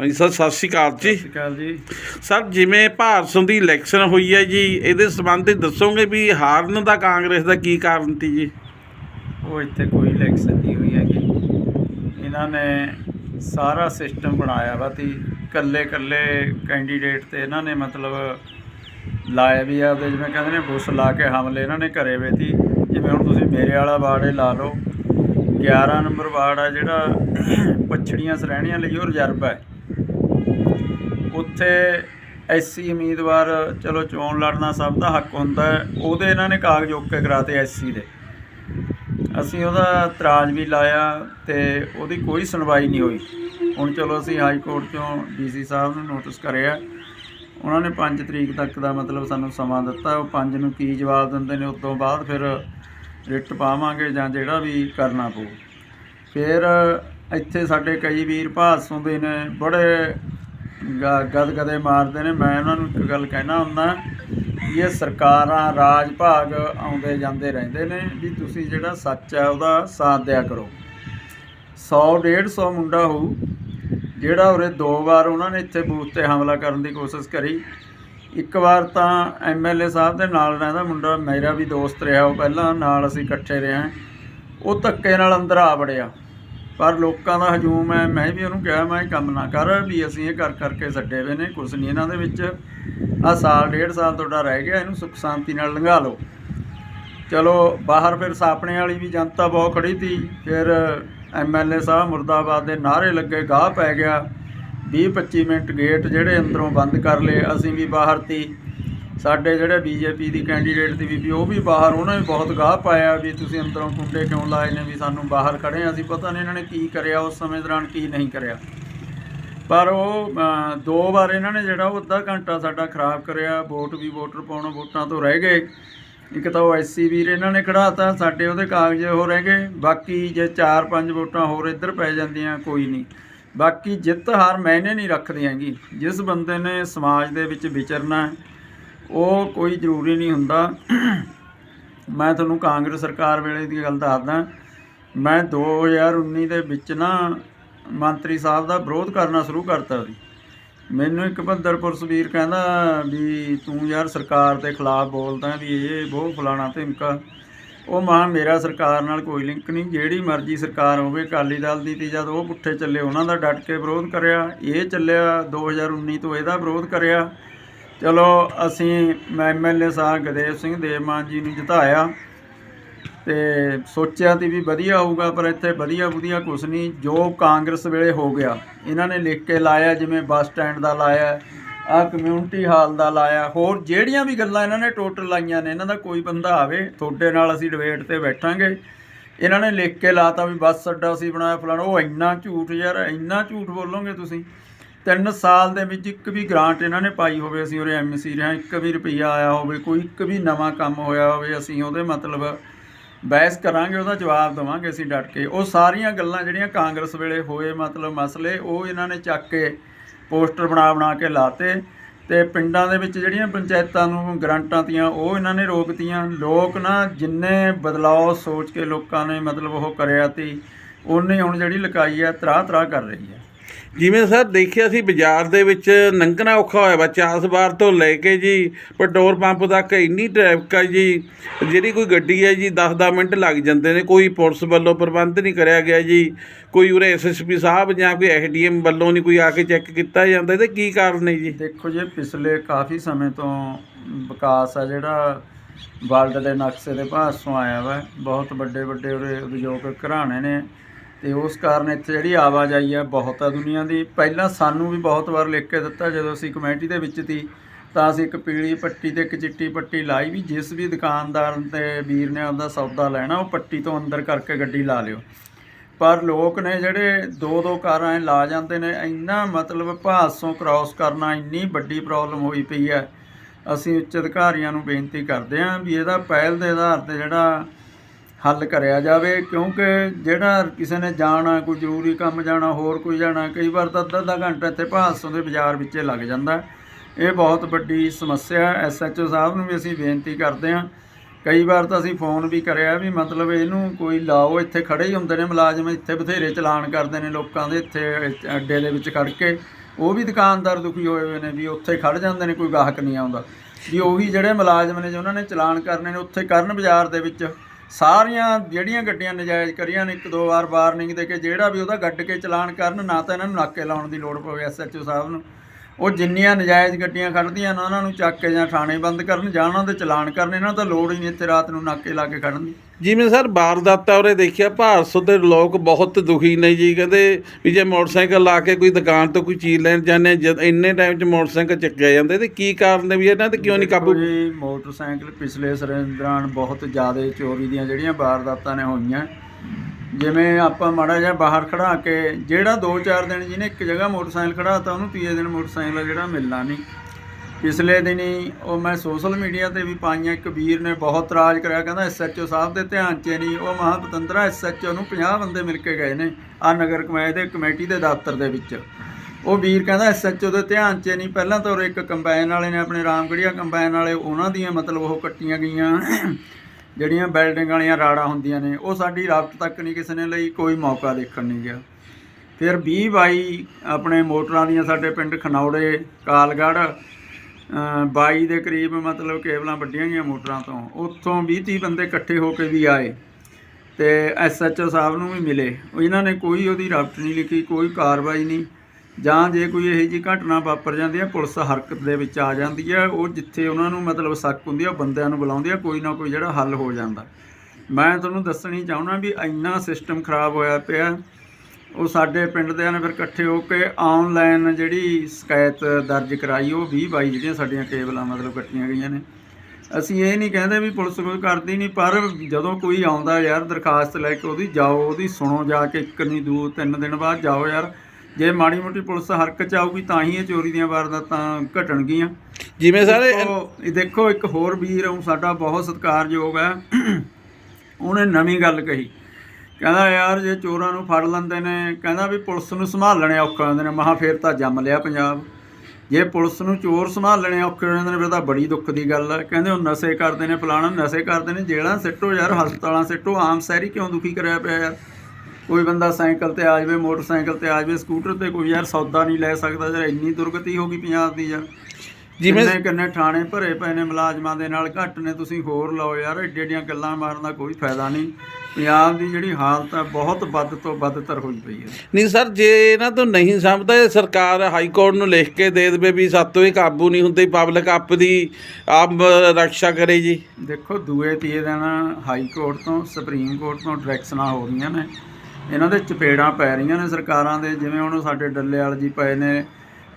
ਹਾਂਜੀ ਸਰ ਸਤਿ ਸ਼੍ਰੀ ਅਕਾਲ ਜੀ। ਸਤਿ ਸ਼੍ਰੀ ਅਕਾਲ ਜੀ। ਸਰ ਜਿਵੇਂ ਭਾਰਤ ਦੀ ਇਲੈਕਸ਼ਨ ਹੋਈ ਹੈ ਜੀ ਇਹਦੇ ਸੰਬੰਧ ਵਿੱਚ ਦੱਸੋਗੇ ਵੀ ਹਾਰਨ ਦਾ ਕਾਂਗਰਸ ਦਾ ਕੀ ਕਾਰਨ ਸੀ ਜੀ? ਉਹ ਇੱਥੇ ਕੋਈ ਇਲੈਕਸ਼ਨ ਨਹੀਂ ਹੋਈ ਹੈਗੀ। ਇਹਨਾਂ ਨੇ ਸਾਰਾ ਸਿਸਟਮ ਬਣਾਇਆ ਵਾ ਤੀ ਕੱਲੇ ਕੱਲੇ ਕੈਂਡੀਡੇਟ ਤੇ ਇਹਨਾਂ ਨੇ ਮਤਲਬ ਲਾਇਆ ਵੀ ਆ ਉਹਦੇ ਜਿਵੇਂ ਕਹਿੰਦੇ ਨੇ ਬੁੱਸ ਲਾ ਕੇ ਹਮਲੇ ਇਹਨਾਂ ਨੇ ਕਰੇ ਵੇ ਤੀ। ਜਿਵੇਂ ਹੁਣ ਤੁਸੀਂ ਮੇਰੇ ਵਾਲਾ ਵਾਰਡ ਹੀ ਲਾ ਲਓ 11 ਨੰਬਰ ਵਾਰਡ ਆ ਜਿਹੜਾ ਪਛੜੀਆਂ ਸ਼੍ਰੇਣੀਆਂ ਲਈ ਉਹ ਰਿਜ਼ਰਵ ਹੈ। ਉੱਥੇ ਐਸਸੀ ਉਮੀਦਵਾਰ, ਚਲੋ ਚੋਣ ਲੜਨਾ ਸਭ ਦਾ ਹੱਕ ਹੁੰਦਾ ਉਹਦੇ ਇਹਨਾਂ ਨੇ ਕਾਗਜ਼ ਓਕੇ ਕਰਾਤੇ ਐਸਸੀ ਦੇ। ਅਸੀਂ ਉਹਦਾ ਇਤਰਾਜ਼ ਵੀ ਲਾਇਆ ਤੇ ਉਹਦੀ ਕੋਈ ਸੁਣਵਾਈ ਨਹੀਂ ਹੋਈ। ਹੁਣ ਚਲੋ ਅਸੀਂ ਹਾਈ ਕੋਰਟ ਚੋਂ ਡੀਸੀ ਸਾਹਿਬ ਨੂੰ ਨੋਟਿਸ ਕਰਿਆ। ਉਹਨਾਂ ਨੇ 5 ਤਰੀਕ ਤੱਕ ਦਾ ਮਤਲਬ ਸਾਨੂੰ ਸਮਾਂ ਦਿੱਤਾ। ਉਹ 5 ਨੂੰ ਕੀ ਜਵਾਬ ਦਿੰਦੇ ਨੇ ਉਸ ਤੋਂ ਬਾਅਦ ਫਿਰ ਰਿਟ ਪਾਵਾਂਗੇ ਜਾਂ ਜਿਹੜਾ ਵੀ ਕਰਨਾ ਪਊ। ਫਿਰ ਇੱਥੇ ਸਾਡੇ ਕਈ ਵੀਰ ਭਾਸ ਹੁੰਦੇ ਨੇ, ਬੜੇ ਗਦ ਗਦੇ ਮਾਰਦੇ ਨੇ। ਮੈਂ ਉਹਨਾਂ ਨੂੰ ਇੱਕ ਗੱਲ ਕਹਿਣਾ ਹੁੰਦਾ ਵੀ ਇਹ ਸਰਕਾਰਾਂ ਰਾਜ ਭਾਗ ਆਉਂਦੇ ਜਾਂਦੇ ਰਹਿੰਦੇ ਨੇ ਵੀ ਤੁਸੀਂ ਜਿਹੜਾ ਸੱਚ ਹੈ ਉਹਦਾ ਸਾਥ ਦਿਆ ਕਰੋ। 100 150 ਮੁੰਡਾ ਹੋਊ, ਜਿਹੜਾ ਉਰੇ ਦੋ ਵਾਰ ਉਹਨਾਂ ਨੇ ਇੱਥੇ ਬੂਥ ਤੇ ਹਮਲਾ ਕਰਨ ਦੀ ਕੋਸ਼ਿਸ਼ ਕਰੀ। ਇੱਕ ਵਾਰ ਤਾਂ ਐਮਐਲਏ ਸਾਹਿਬ ਦੇ ਨਾਲ ਰਹਿੰਦਾ ਮੁੰਡਾ, ਮੇਰਾ ਵੀ ਦੋਸਤ ਰਿਹਾ ਉਹ ਪਹਿਲਾਂ, ਨਾਲ ਅਸੀਂ ਇਕੱਠੇ ਰਹੇ ਉਹ ਧੱਕੇ ਨਾਲ ਅੰਦਰ ਆ ਵੜਿਆ। ਪਰ ਲੋਕਾਂ ਦਾ ਹਜੂਮ ਹੈ, ਮੈਂ ਵੀ ਉਹਨੂੰ ਕਿਹਾ, ਮੈਂ ਇਹ ਕੰਮ ਨਾ ਕਰ ਵੀ ਅਸੀਂ ਇਹ ਕਰ ਕਰਕੇ ਛੱਡੇ ਹੋਏ ਨੇ, ਕੁਛ ਨਹੀਂ ਇਹਨਾਂ ਦੇ ਵਿੱਚ। ਆ ਸਾਲ, ਡੇਢ ਸਾਲ ਤੁਹਾਡਾ ਰਹਿ ਗਿਆ, ਇਹਨੂੰ ਸੁੱਖ ਸ਼ਾਂਤੀ ਨਾਲ ਲੰਘਾ ਲਓ। ਚਲੋ, ਬਾਹਰ ਫਿਰ ਸਾਪਣੇ ਵਾਲੀ ਵੀ ਜਨਤਾ ਬਹੁਤ ਖੜੀ ਸੀ ਫਿਰ ਐਮਐਲਏ ਸਾਹਿਬ ਮੁਰਦਾਬਾਦ ਦੇ ਨਾਅਰੇ ਲੱਗੇ, ਗਾਹ ਪੈ ਗਿਆ। 20 25 ਮਿੰਟ ਗੇਟ ਜਿਹੜੇ ਅੰਦਰੋਂ ਬੰਦ ਕਰ ਲਏ, ਅਸੀਂ ਵੀ ਬਾਹਰ ਤੀ। ਸਾਡੇ ਜਿਹੜੇ ਬੀਜੇਪੀ ਦੀ ਕੈਂਡੀਡੇਟ ਦੀ ਬੀਬੀ, ਉਹ ਵੀ ਬਾਹਰ, ਉਹਨਾਂ ਨੇ ਬਹੁਤ ਗਾਹ ਪਾਇਆ ਵੀ ਤੁਸੀਂ ਅੰਦਰੋਂ ਕੁੰਡੇ ਕਿਉਂ ਲਾਏ ਨੇ ਵੀ ਸਾਨੂੰ ਬਾਹਰ ਖੜੇ ਹਾਂ ਅਸੀਂ, ਪਤਾ ਨਹੀਂ ਇਹਨਾਂ ਨੇ ਕੀ ਕਰਿਆ, ਉਸ ਸਮੇਂ ਦੌਰਾਨ ਕੀ ਨਹੀਂ ਕਰਿਆ। ਪਰ ਉਹ ਦੋ ਵਾਰ ਇਹਨਾਂ ਨੇ ਜਿਹੜਾ ਉਹ ਅੱਧਾ ਘੰਟਾ ਸਾਡਾ ਖਰਾਬ ਕਰਿਆ, ਵੋਟ ਵੀ ਵੋਟਰ ਪਾਉਣ ਵੋਟਾਂ ਤੋਂ ਰਹਿ ਗਏ। ਇੱਕ ਤਾਂ ਉਹ ਐਸਸੀ ਵੀਰ ਇਹਨਾਂ ਨੇ ਖੜਾਤਾ ਸਾਡੇ ਉਹਦੇ ਕਾਗਜ਼ ਹੋ ਰਹਿ ਗਏ, ਬਾਕੀ ਜੇ 4-5 ਵੋਟਾਂ ਹੋਰ ਇੱਧਰ ਪੈ ਜਾਂਦੀਆਂ, ਕੋਈ ਨਹੀਂ। ਬਾਕੀ ਜਿੱਤ ਹਾਰ ਮੈਨੇ ਨਹੀਂ ਰੱਖਦੀ ਹੈਗੀ, ਜਿਸ ਬੰਦੇ ਨੇ ਸਮਾਜ ਦੇ ਵਿੱਚ ਵਿਚਰਨਾ ਉਹ ਕੋਈ ਜ਼ਰੂਰੀ ਨਹੀਂ ਹੁੰਦਾ। ਮੈਂ ਤੁਹਾਨੂੰ ਕਾਂਗਰਸ ਸਰਕਾਰ ਵੇਲੇ ਦੀ ਗੱਲ ਦੱਸਦਾ। ਮੈਂ 2019 ਦੇ ਵਿੱਚ ਨਾ ਮੰਤਰੀ ਸਾਹਿਬ ਦਾ ਵਿਰੋਧ ਕਰਨਾ ਸ਼ੁਰੂ ਕਰਤਾ ਸੀ। ਮੈਨੂੰ ਇੱਕ ਭੰਦਰਪੁਰ ਸਵੀਰ ਕਹਿੰਦਾ ਵੀ ਤੂੰ ਯਾਰ ਸਰਕਾਰ ਦੇ ਖਿਲਾਫ ਬੋਲਦਾ ਵੀ ਇਹ ਬਹੁਤ ਫਲਾਣਾ ਧਿਮਕਾ। ਉਹ ਮਾਂ ਮੇਰਾ ਸਰਕਾਰ ਨਾਲ ਕੋਈ ਲਿੰਕ ਨਹੀਂ। ਜਿਹੜੀ ਮਰਜ਼ੀ ਸਰਕਾਰ ਹੋਵੇ, ਅਕਾਲੀ ਦਲ ਦੀ ਤੇ ਜਦ ਉਹ ਪੁੱਠੇ ਚੱਲੇ, ਉਹਨਾਂ ਦਾ ਡਟ ਕੇ ਵਿਰੋਧ ਕਰਿਆ। ਇਹ ਚੱਲਿਆ 2019 ਤੋਂ ਇਹਦਾ ਵਿਰੋਧ ਕਰਿਆ। ਚਲੋ ਅਸੀਂ ਮੈਂ ਐਮਐਲਏ ਸਾਹਿਬ ਗਦੇਵ ਸਿੰਘ ਦੇਵਮਾਨ ਜੀ ਨੂੰ ਜਿਤਾਇਆ ਤੇ ਸੋਚਿਆ ਤੀ ਵੀ ਵਧੀਆ ਹੋਊਗਾ, ਪਰ ਇੱਥੇ ਵਧੀਆ ਵਧੀਆ ਕੁਛ ਨਹੀਂ, ਜੋ ਕਾਂਗਰਸ ਵੇਲੇ ਹੋ ਗਿਆ। ਇਹਨਾਂ ਨੇ ਲਿਖ ਕੇ ਲਾਇਆ, ਜਿਵੇਂ ਬੱਸ ਸਟੈਂਡ ਦਾ ਲਾਇਆ, ਆ ਕਮਿਊਨਿਟੀ ਹਾਲ ਦਾ ਲਾਇਆ, ਹੋਰ ਜਿਹੜੀਆਂ ਵੀ ਗੱਲਾਂ ਇਹਨਾਂ ਨੇ ਟੋਟਲ ਲਾਈਆਂ ਨੇ, ਇਹਨਾਂ ਦਾ ਕੋਈ ਬੰਦਾ ਆਵੇ, ਤੁਹਾਡੇ ਨਾਲ ਅਸੀਂ ਡਿਬੇਟ ਤੇ ਬੈਠਾਂਗੇ। ਇਹਨਾਂ ਨੇ ਲਿਖ ਕੇ ਲਾਤਾ ਵੀ ਬੱਸ ਅੱਡਾ ਅਸੀਂ ਬਣਾਇਆ, ਫਲਾਣਾ, ਉਹ ਇੰਨਾ ਝੂਠ ਯਾਰ, ਇੰਨਾ ਝੂਠ ਬੋਲੋਗੇ ਤੁਸੀਂ। ਤਿੰਨ ਸਾਲ ਦੇ ਵਿੱਚ ਇੱਕ ਵੀ ਗ੍ਰਾਂਟ ਇਹਨਾਂ ਨੇ ਪਾਈ ਹੋਵੇ ਅਸੀਂ ਉਹਰੇ ਐਮਸੀ ਰਿਹਾ ਇੱਕ ਵੀ ਰੁਪਈਆ ਆਇਆ ਹੋਵੇ, ਕੋਈ ਇੱਕ ਵੀ ਨਵਾਂ ਕੰਮ ਹੋਇਆ ਹੋਵੇ ਅਸੀਂ ਉਹਦੇ ਮਤਲਬ ਬਹਿਸ ਕਰਾਂਗੇ, ਉਹਦਾ ਜਵਾਬ ਦੇਵਾਂਗੇ ਅਸੀਂ ਡਟ ਕੇ। ਉਹ ਸਾਰੀਆਂ ਗੱਲਾਂ ਜਿਹੜੀਆਂ ਕਾਂਗਰਸ ਵੇਲੇ ਹੋਏ ਮਤਲਬ ਮਸਲੇ, ਉਹ ਇਹਨਾਂ ਨੇ ਚੱਕ ਕੇ ਪੋਸਟਰ ਬਣਾ ਬਣਾ ਕੇ ਲਾਤੇ ਤੇ ਪਿੰਡਾਂ ਦੇ ਵਿੱਚ ਜਿਹੜੀਆਂ ਪੰਚਾਇਤਾਂ ਨੂੰ ਗ੍ਰਾਂਟਾਂ ਤੀਆਂ, ਉਹ ਇਹਨਾਂ ਨੇ ਰੋਕਤੀਆਂ ਲੋਕ ਨਾ ਜਿੰਨੇ ਬਦਲਾਅ ਸੋਚ ਕੇ ਲੋਕਾਂ ਨੇ ਮਤਲਬ ਉਹ ਕਰਿਆ ਤੀ ਉਹਨੇ ਹੁਣ ਜਿਹੜੀ ਲਕਾਈ ਹੈ ਤਰਾ ਤਰਾ ਕਰ ਰਹੀ ਹੈ ਜਿਵੇਂ ਸਰ ਦੇਖਿਆ ਸੀ ਬਾਜ਼ਾਰ ਦੇ ਵਿੱਚ ਨੰਗਣਾ ਔਖਾ ਹੋਇਆ ਵਾ ਚਾਸਬਾਰ ਤੋਂ ਲੈ ਕੇ ਜੀ, ਪੈਟਰੋਲ ਪੰਪ ਤੱਕ ਇੰਨੀ ਟ੍ਰੈਫਿਕ ਆ ਜੀ, ਜਿਹੜੀ ਕੋਈ ਗੱਡੀ ਹੈ ਜੀ 10-10 ਮਿੰਟ ਲੱਗ ਜਾਂਦੇ ਨੇ, ਕੋਈ ਪੁਲਿਸ ਵੱਲੋਂ ਪ੍ਰਬੰਧ ਨਹੀਂ ਕਰਿਆ ਗਿਆ ਜੀ, ਕੋਈ ਉਰੇ ਐਸਐਸਪੀ ਸਾਹਿਬ ਜਾਂ ਕੋਈ ਐਸਡੀਐਮ ਵੱਲੋਂ ਨਹੀਂ ਕੋਈ ਆ ਕੇ ਚੈੱਕ ਕੀਤਾ ਜਾਂਦਾ, ਇਹਦੇ ਕੀ ਕਾਰਨ ਹੈ ਜੀ? ਦੇਖੋ ਜੀ, ਪਿਛਲੇ ਕਾਫੀ ਸਮੇਂ ਤੋਂ ਵਿਕਾਸ ਆ ਜਿਹੜਾ, ਵਰਲਡ ਦੇ ਨਕਸ਼ੇ ਦੇ ਭਾਸੋਂ ਆਇਆ ਵਾ, ਬਹੁਤ ਵੱਡੇ ਵੱਡੇ ਉਰੇ ਉਦਯੋਗ ਘਰਾਣੇ ਨੇ ਤੇ ਉਸ ਕਾਰਨ ਇੱਥੇ ਜਿਹੜੀ ਆਵਾਜਾਈ ਹੈ ਬਹੁਤ ਆ ਦੁਨੀਆ ਦੀ। ਪਹਿਲਾਂ ਸਾਨੂੰ ਵੀ ਬਹੁਤ ਵਾਰ ਲਿਖ ਕੇ ਦਿੱਤਾ, ਜਦੋਂ ਅਸੀਂ ਕਮੇਟੀ ਦੇ ਵਿੱਚ ਸੀ, ਤਾਂ ਅਸੀਂ ਇੱਕ ਪੀਲੀ ਪੱਟੀ ਤੇ ਇੱਕ ਚਿੱਟੀ ਪੱਟੀ ਲਾਈ ਵੀ, ਜਿਸ ਵੀ ਦੁਕਾਨਦਾਰ ਤੇ ਵੀਰ ਨੇ ਆਪਦਾ ਸੌਦਾ ਲੈਣਾ, ਉਹ ਪੱਟੀ ਤੋਂ ਅੰਦਰ ਕਰਕੇ ਗੱਡੀ ਲਾ ਲਿਓ। ਪਰ ਲੋਕ ਨੇ ਜਿਹੜੇ ਦੋ ਦੋ ਕਾਰਾਂ ਇਹ ਲਾ ਜਾਂਦੇ ਨੇ, ਇੰਨਾ ਮਤਲਬ ਭਾਸੋਂ ਕ੍ਰਾਸ ਕਰਨਾ, ਇੰਨੀ ਵੱਡੀ ਪ੍ਰੋਬਲਮ ਹੋਈ ਪਈ ਹੈ। ਅਸੀਂ ਉੱਚ ਅਧਿਕਾਰੀਆਂ ਨੂੰ ਬੇਨਤੀ ਕਰਦੇ ਹਾਂ ਵੀ ਇਹਦਾ ਪਹਿਲ ਦੇ ਆਧਾਰ ਤੇ ਜਿਹੜਾ ਹੱਲ ਕਰਿਆ ਜਾਵੇ, ਕਿਉਂਕਿ ਜਿਹੜਾ ਕਿਸੇ ਨੇ ਜਾਣਾ, ਕੋਈ ਜ਼ਰੂਰੀ ਕੰਮ ਜਾਣਾ, ਹੋਰ ਕੋਈ ਜਾਣਾ, ਕਈ ਵਾਰ ਤਾਂ ਅੱਧਾ ਅੱਧਾ ਘੰਟਾ ਇੱਥੇ ਭਾਸੋਂ ਦੇ ਬਾਜ਼ਾਰ ਵਿੱਚ ਲੱਗ ਜਾਂਦਾ। ਇਹ ਬਹੁਤ ਵੱਡੀ ਸਮੱਸਿਆ ਹੈ। ਐਸਐਚਓ ਸਾਹਿਬ ਨੂੰ ਵੀ ਅਸੀਂ ਬੇਨਤੀ ਕਰਦੇ ਹਾਂ। ਕਈ ਵਾਰ ਤਾਂ ਅਸੀਂ ਫੋਨ ਵੀ ਕਰਿਆ ਵੀ ਮਤਲਬ ਇਹਨੂੰ ਕੋਈ ਲਾਓ, ਇੱਥੇ ਖੜੇ ਹੀ ਹੁੰਦੇ ਨੇ ਮੁਲਾਜ਼ਮ, ਇੱਥੇ ਬਥੇਰੇ ਚਲਾਨ ਕਰਦੇ ਨੇ ਲੋਕਾਂ ਦੇ, ਇੱਥੇ ਅੱਡੇ ਦੇ ਵਿੱਚ ਖੜ ਕੇ। ਉਹ ਵੀ ਦੁਕਾਨਦਾਰ ਦੁਖੀ ਹੋਏ ਹੋਏ ਨੇ ਵੀ ਉੱਥੇ ਖੜ ਜਾਂਦੇ ਨੇ, ਕੋਈ ਗਾਹਕ ਨਹੀਂ ਆਉਂਦਾ। ਵੀ ਉਹੀ ਜਿਹੜੇ ਮੁਲਾਜ਼ਮ ਨੇ ਜਿਨ੍ਹਾਂ ਨੇ ਚਲਾਨ ਕਰਨੇ ਨੇ, ਉੱਥੇ ਕਰਨ ਬਾਜ਼ਾਰ ਦੇ ਵਿੱਚ। ਸਾਰੀਆਂ ਜਿਹੜੀਆਂ ਗੱਡੀਆਂ ਨਜਾਇਜ਼ ਕਰੀਆਂ ਨੇ, ਇੱਕ ਦੋ ਵਾਰ ਵਾਰਨਿੰਗ ਦੇ ਕੇ ਜਿਹੜਾ ਵੀ ਉਹਦਾ ਗੱਡ ਕੇ ਚਲਾਨ ਕਰਨ, ਨਾ ਤਾਂ ਇਹਨਾਂ ਨੂੰ ਨਾਕੇ ਲਾਉਣ ਦੀ ਲੋੜ ਪਵੇ ਐਸਐਚਓ ਸਾਹਿਬ ਨੂੰ। ਉਹ ਜਿੰਨੀਆਂ ਨਜਾਇਜ਼ ਗੱਡੀਆਂ ਖੜਦੀਆਂ ਨੇ ਉਹਨਾਂ ਨੂੰ ਚੱਕ ਕੇ ਜਾਂ ਥਾਣੇ ਬੰਦ ਕਰਨ ਜਾਂ ਉਹਨਾਂ ਦੇ ਚਲਾਨ ਕਰਨ ਇਹਨਾਂ ਦਾ ਲੋੜ ਹੀ ਨਹੀਂ ਇੱਥੇ ਰਾਤ ਨੂੰ ਨਾਕੇ ਲਾ ਕੇ ਖੜਨ ਦੀ। ਜਿਵੇਂ ਸਰ ਵਾਰਦਾਤਾਂ ਉਰੇ ਦੇਖਿਆ ਭਾਰਸੋ ਦੇ ਲੋਕ ਬਹੁਤ ਦੁਖੀ ਨੇ ਜੀ ਕਹਿੰਦੇ ਵੀ ਜੇ ਮੋਟਰਸਾਈਕਲ ਲਾ ਕੇ ਕੋਈ ਦੁਕਾਨ ਤੋਂ ਕੋਈ ਚੀਜ਼ ਲੈਣ ਜਾਂਦੇ ਜਦ ਇੰਨੇ ਟਾਈਮ 'ਚ ਮੋਟਰਸਾਈਕਲ ਚੱਕਿਆ ਜਾਂਦੇ ਤੇ ਕੀ ਕਾਰਨ ਨੇ ਵੀ ਇਹਨਾਂ ਤੇ ਕਿਉਂ ਨਹੀਂ ਕਾਬੂ? ਜੀ ਮੋਟਰਸਾਈਕਲ ਪਿਛਲੇ ਸਮੇਂ ਦੌਰਾਨ ਬਹੁਤ ਜ਼ਿਆਦਾ ਚੋਰੀ ਦੀਆਂ ਜਿਹੜੀਆਂ ਵਾਰਦਾਤਾਂ ਨੇ ਹੋਈਆਂ ਜਿਵੇਂ ਆਪਾਂ ਮਾੜਾ ਜਿਹਾ ਬਾਹਰ ਖੜਾ ਕੇ ਜਿਹੜਾ 2-4 ਦਿਨ ਜਿਹਨੇ ਇੱਕ ਜਗ੍ਹਾ ਮੋਟਰਸਾਈਕਲ ਖੜਾਤਾ ਉਹਨੂੰ ਤੀਏ ਦਿਨ ਮੋਟਰਸਾਈਕਲ ਆ ਜਿਹੜਾ ਮਿਲਣਾ ਨਹੀਂ। ਪਿਛਲੇ ਦਿਨੀ ਉਹ ਮੈਂ ਸੋਸ਼ਲ ਮੀਡੀਆ ਤੇ ਵੀ ਪਾਈਆਂ, ਇੱਕ ਵੀਰ ਨੇ ਬਹੁਤ ਇਤਰਾਜ਼ ਕਰਿਆ, ਕਹਿੰਦਾ ਐਸਐਚਓ ਸਾਹਿਬ ਦੇ ਧਿਆਨ 'ਚ ਨਹੀਂ, ਉਹ ਮਹਾਪਤੰਦਰਾ ਐਸਐਚਓ ਨੂੰ 50 ਬੰਦੇ ਮਿਲ ਕੇ ਗਏ ਨੇ ਆ ਨਗਰ ਕਮੇਟੀ ਦੇ ਕਮੇਟੀ ਦੇ ਦਫ਼ਤਰ ਦੇ ਵਿੱਚ। ਉਹ ਵੀਰ ਕਹਿੰਦਾ ਐਸਐਚਓ ਦੇ ਧਿਆਨ 'ਚ ਨਹੀਂ, ਪਹਿਲਾਂ ਤਾਂ ਉਹ ਇੱਕ ਕੰਬਾਈਨ ਵਾਲੇ ਨੇ, ਆਪਣੇ ਰਾਮਗੜੀਆ ਕੰਬਾਈਨ ਵਾਲੇ, ਉਹਨਾਂ ਦੀਆਂ ਮਤਲਬ ਉਹ ਕੱਟੀਆਂ ਗਈਆਂ। ਜਿਹੜੀਆਂ ਬਿਲਡਿੰਗ ਵਾਲੀਆਂ ਰਾੜਾਂ ਹੁੰਦੀਆਂ ਨੇ ਉਹ ਸਾਡੀ ਰਾਬਤ ਤੱਕ ਨਹੀਂ ਕਿਸੇ ਨੇ ਲਈ ਕੋਈ ਮੌਕਾ ਦੇਖਣ ਨਹੀਂ ਗਿਆ। ਫਿਰ 20 ਬਾਈ ਆਪਣੇ ਮੋਟਰਾਂ ਦੀਆਂ ਸਾਡੇ ਪਿੰਡ ਖਨੌੜੇ ਕਾਲਗੜ੍ਹ ਅ, 22 ਦੇ ਕਰੀਬ ਮਤਲਬ ਕੇਬਲਾਂ ਵੱਡੀਆਂ ਗਈਆਂ ਮੋਟਰਾਂ ਤੋਂ। ਉੱਥੋਂ 20 30 ਬੰਦੇ ਇਕੱਠੇ ਹੋ ਕੇ ਵੀ ਆਏ ਤੇ ਐਸਐਚਓ ਸਾਹਿਬ ਨੂੰ ਵੀ ਮਿਲੇ। ਇਹਨਾਂ ਨੇ ਕੋਈ ਉਹਦੀ ਰਾਬਤ ਨਹੀਂ ਲਿਖੀ ਕੋਈ ਕਾਰਵਾਈ ਨਹੀਂ। ਜਾਂ ਜੇ ਕੋਈ ਇਹੋ ਜਿਹੀ ਘਟਨਾ ਵਾਪਰ ਜਾਂਦੀ ਹੈ ਪੁਲਿਸ ਹਰਕਤ ਦੇ ਵਿੱਚ ਆ ਜਾਂਦੀ ਹੈ ਉਹ ਜਿੱਥੇ ਉਹਨਾਂ ਨੂੰ ਮਤਲਬ ਸ਼ੱਕ ਹੁੰਦੀ ਹੈ ਉਹ ਬੰਦਿਆਂ ਨੂੰ ਬੁਲਾਉਂਦੀ ਹੈ ਕੋਈ ਨਾ ਕੋਈ ਜਿਹੜਾ ਹੱਲ ਹੋ ਜਾਂਦਾ। ਮੈਂ ਤੁਹਾਨੂੰ ਦੱਸਣੀ ਚਾਹੁੰਦਾ ਵੀ ਇੰਨਾ ਸਿਸਟਮ ਖਰਾਬ ਹੋਇਆ ਪਿਆ, ਉਹ ਸਾਡੇ ਪਿੰਡ ਦੇ ਨੇ ਫਿਰ ਇਕੱਠੇ ਹੋ ਕੇ ਆਨਲਾਈਨ ਜਿਹੜੀ ਸ਼ਿਕਾਇਤ ਦਰਜ ਕਰਾਈ, ਉਹ 20 22 ਜਿਹੜੀਆਂ ਸਾਡੀਆਂ ਕੇਬਲਾਂ ਮਤਲਬ ਕੱਟੀਆਂ ਗਈਆਂ ਨੇ। ਅਸੀਂ ਇਹ ਨਹੀਂ ਕਹਿੰਦੇ ਵੀ ਪੁਲਿਸ ਕੋਈ ਕਰਦੀ ਨਹੀਂ, ਪਰ ਜਦੋਂ ਕੋਈ ਆਉਂਦਾ ਯਾਰ ਦਰਖਾਸਤ ਲੈ ਕੇ ਉਹਦੀ, ਜਾਓ ਉਹਦੀ ਸੁਣੋ ਜਾ ਕੇ, ਇੱਕ ਨਹੀਂ ਦੋ ਤਿੰਨ ਦਿਨ ਬਾਅਦ ਜਾਓ ਯਾਰ। ਜੇ ਮਾੜੀ ਮੋਟੀ ਪੁਲਿਸ ਹਰਕਤ ਚ ਆਊਗੀ ਤਾਂ ਹੀ ਇਹ ਚੋਰੀ ਦੀਆਂ ਵਾਰਦਾਤਾਂ ਘਟਣਗੀਆਂ। ਜਿਵੇਂ ਸਾਰੇ ਦੇਖੋ ਇਹ ਦੇਖੋ ਇੱਕ ਹੋਰ ਵੀਰ ਉਹ ਸਾਡਾ ਬਹੁਤ ਸਤਿਕਾਰਯੋਗ ਹੈ ਉਹਨੇ ਨਵੀਂ ਗੱਲ ਕਹੀ। ਕਹਿੰਦਾ ਯਾਰ ਜੇ ਚੋਰਾਂ ਨੂੰ ਫੜ ਲੈਂਦੇ ਨੇ ਕਹਿੰਦਾ ਵੀ ਪੁਲਿਸ ਨੂੰ ਸੰਭਾਲਣੇ ਔਖੇ ਹੁੰਦੇ ਨੇ। ਮਹਾ ਫੇਰ ਤਾਂ ਜੰਮ ਲਿਆ ਪੰਜਾਬ। ਜੇ ਪੁਲਿਸ ਨੂੰ ਚੋਰ ਸੰਭਾਲਣੇ ਔਖੇ ਹੋ ਜਾਂਦੇ ਨੇ ਫਿਰ ਤਾਂ ਬੜੀ ਦੁੱਖ ਦੀ ਗੱਲ ਹੈ ਕਹਿੰਦੇ ਉਹ ਨਸ਼ੇ ਕਰਦੇ ਨੇ ਫਲਾਣਾ ਨਸ਼ੇ ਕਰਦੇ ਨੇ ਜੇਲ੍ਹਾਂ ਸਿੱਟੋ ਯਾਰ ਹਸਪਤਾਲਾਂ ਸਿੱਟੋ ਆਮ ਸ਼ਹਿਰੀ ਕਿਉਂ ਦੁਖੀ ਕਰਿਆ ਪਿਆ ਯਾਰ? ਕੋਈ ਬੰਦਾ ਸਾਈਕਲ ਤੇ ਆ ਜਾਵੇ ਮੋਟਰਸਾਈਕਲ ਤੇ ਆ ਜਾਵੇ ਸਕੂਟਰ ਤੇ ਕੋਈ ਯਾਰ ਸੌਦਾ ਨਹੀਂ ਲੈ ਸਕਦਾ ਯਾਰ ਇੰਨੀ ਦੁਰਗਤੀ ਹੋ ਗਈ ਪੰਜਾਬ ਦੀ ਯਾਰ। ਜਿਵੇਂ ਕਿੰਨੇ ਥਾਣੇ ਭਰੇ ਪਏ ਨੇ ਮੁਲਾਜ਼ਮਾਂ ਦੇ ਨਾਲ ਘੱਟ ਨੇ ਤੁਸੀਂ ਹੋਰ ਲਓ ਯਾਰ ਏਡੀ ਏਡੀਆਂ ਗੱਲਾਂ ਮਾਰਨ ਦਾ ਕੋਈ ਫਾਇਦਾ ਨਹੀਂ। ਪੰਜਾਬ ਦੀ ਜਿਹੜੀ ਹਾਲਤ ਹੈ ਬਹੁਤ ਵੱਧ ਤੋਂ ਵੱਧਤਰ ਹੋਈ ਪਈ ਹੈ। ਨਹੀਂ ਸਰ ਜੇ ਇਹਨਾਂ ਤੋਂ ਨਹੀਂ ਸਮਝਦਾ ਇਹ ਸਰਕਾਰ ਹਾਈ ਕੋਰਟ ਨੂੰ ਲਿਖ ਕੇ ਦੇ ਦੇਵੇ ਵੀ ਸਾਤੋਂ ਇਹ ਕਾਬੂ ਨਹੀਂ ਹੁੰਦੀ ਪਬਲਿਕ ਆਪ ਦੀ ਆਪ ਰੱਖਿਆ ਕਰੇ ਜੀ। ਦੇਖੋ ਦੂਏ ਤੀਏ ਦਿਨ ਹਾਈ ਕੋਰਟ ਤੋਂ ਸੁਪਰੀਮ ਕੋਰਟ ਤੋਂ ਡਾਇਰੈਕਸ਼ਨਾਂ ਹੋ ਰਹੀਆਂ ਨੇ। ਇਹਨਾਂ ਦੇ ਚਪੇੜਾਂ ਪੈ ਰਹੀਆਂ ਨੇ ਸਰਕਾਰਾਂ ਦੇ, ਜਿਵੇਂ ਹੁਣ ਸਾਡੇ ਡੱਲੇਵਾਲ ਜੀ ਪਏ ਨੇ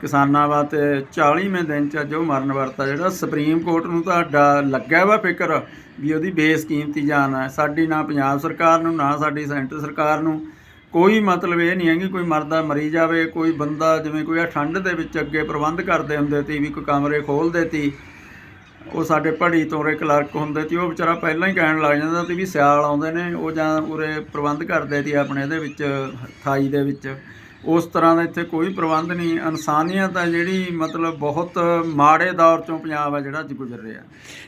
ਕਿਸਾਨਾਂ ਵਾਸਤੇ 40ਵੇਂ ਦਿਨ ਚ ਅੱਜ ਉਹ ਮਰਨ ਵਰਤਾ। ਜਿਹੜਾ ਸੁਪਰੀਮ ਕੋਰਟ ਨੂੰ ਤਾਂ ਡਾ ਲੱਗਿਆ ਵਾ ਫਿਕਰ ਵੀ ਉਹਦੀ ਬੇਸਕੀਮਤੀ ਜਾਨ ਹੈ ਸਾਡੀ ਨਾ ਪੰਜਾਬ ਸਰਕਾਰ ਨੂੰ, ਨਾ ਸਾਡੀ ਸੈਂਟਰ ਸਰਕਾਰ ਨੂੰ। ਕੋਈ ਮਤਲਬ ਇਹ ਨਹੀਂ ਹੈ ਕਿ ਕੋਈ ਮਰਦਾ ਮਰੀ ਜਾਵੇ, ਕੋਈ ਬੰਦਾ ਜਿਵੇਂ ਕੋਈ ਆ ਠੰਡ ਦੇ ਵਿੱਚ ਅੱਗੇ ਪ੍ਰਬੰਧ ਕਰਦੇ ਹੁੰਦੇ ਤੀ ਵੀ ਕੋਈ ਕਮਰੇ ਖੋਲ੍ਹਦੇ ਤੀ ਉਹ ਸਾਡੇ ਭੜੀ ਤੋਰੇ ਕਲਰਕ ਹੁੰਦੇ ਸੀ ਉਹ ਵਿਚਾਰਾ ਪਹਿਲਾਂ ਹੀ ਕਹਿਣ ਲੱਗ ਜਾਂਦਾ ਸੀ ਵੀ ਸਿਆਲ ਆਉਂਦੇ ਨੇ, ਉਹ ਜਾਂ ਉਰੇ ਪ੍ਰਬੰਧ ਕਰਦੇ ਸੀ ਆਪਣੇ ਇਹਦੇ ਵਿੱਚ, ਥਾਈ ਦੇ ਵਿੱਚ। ਉਸ ਤਰ੍ਹਾਂ ਦਾ ਇੱਥੇ ਕੋਈ ਪ੍ਰਬੰਧ ਨਹੀਂ ਇਨਸਾਨੀਅਤ ਹੈ ਜਿਹੜੀ ਮਤਲਬ ਬਹੁਤ ਮਾੜੇ ਦੌਰ ਚੋਂ ਪੰਜਾਬ ਹੈ ਜਿਹੜਾ ਅੱਜ ਗੁਜ਼ਰ ਰਿਹਾ।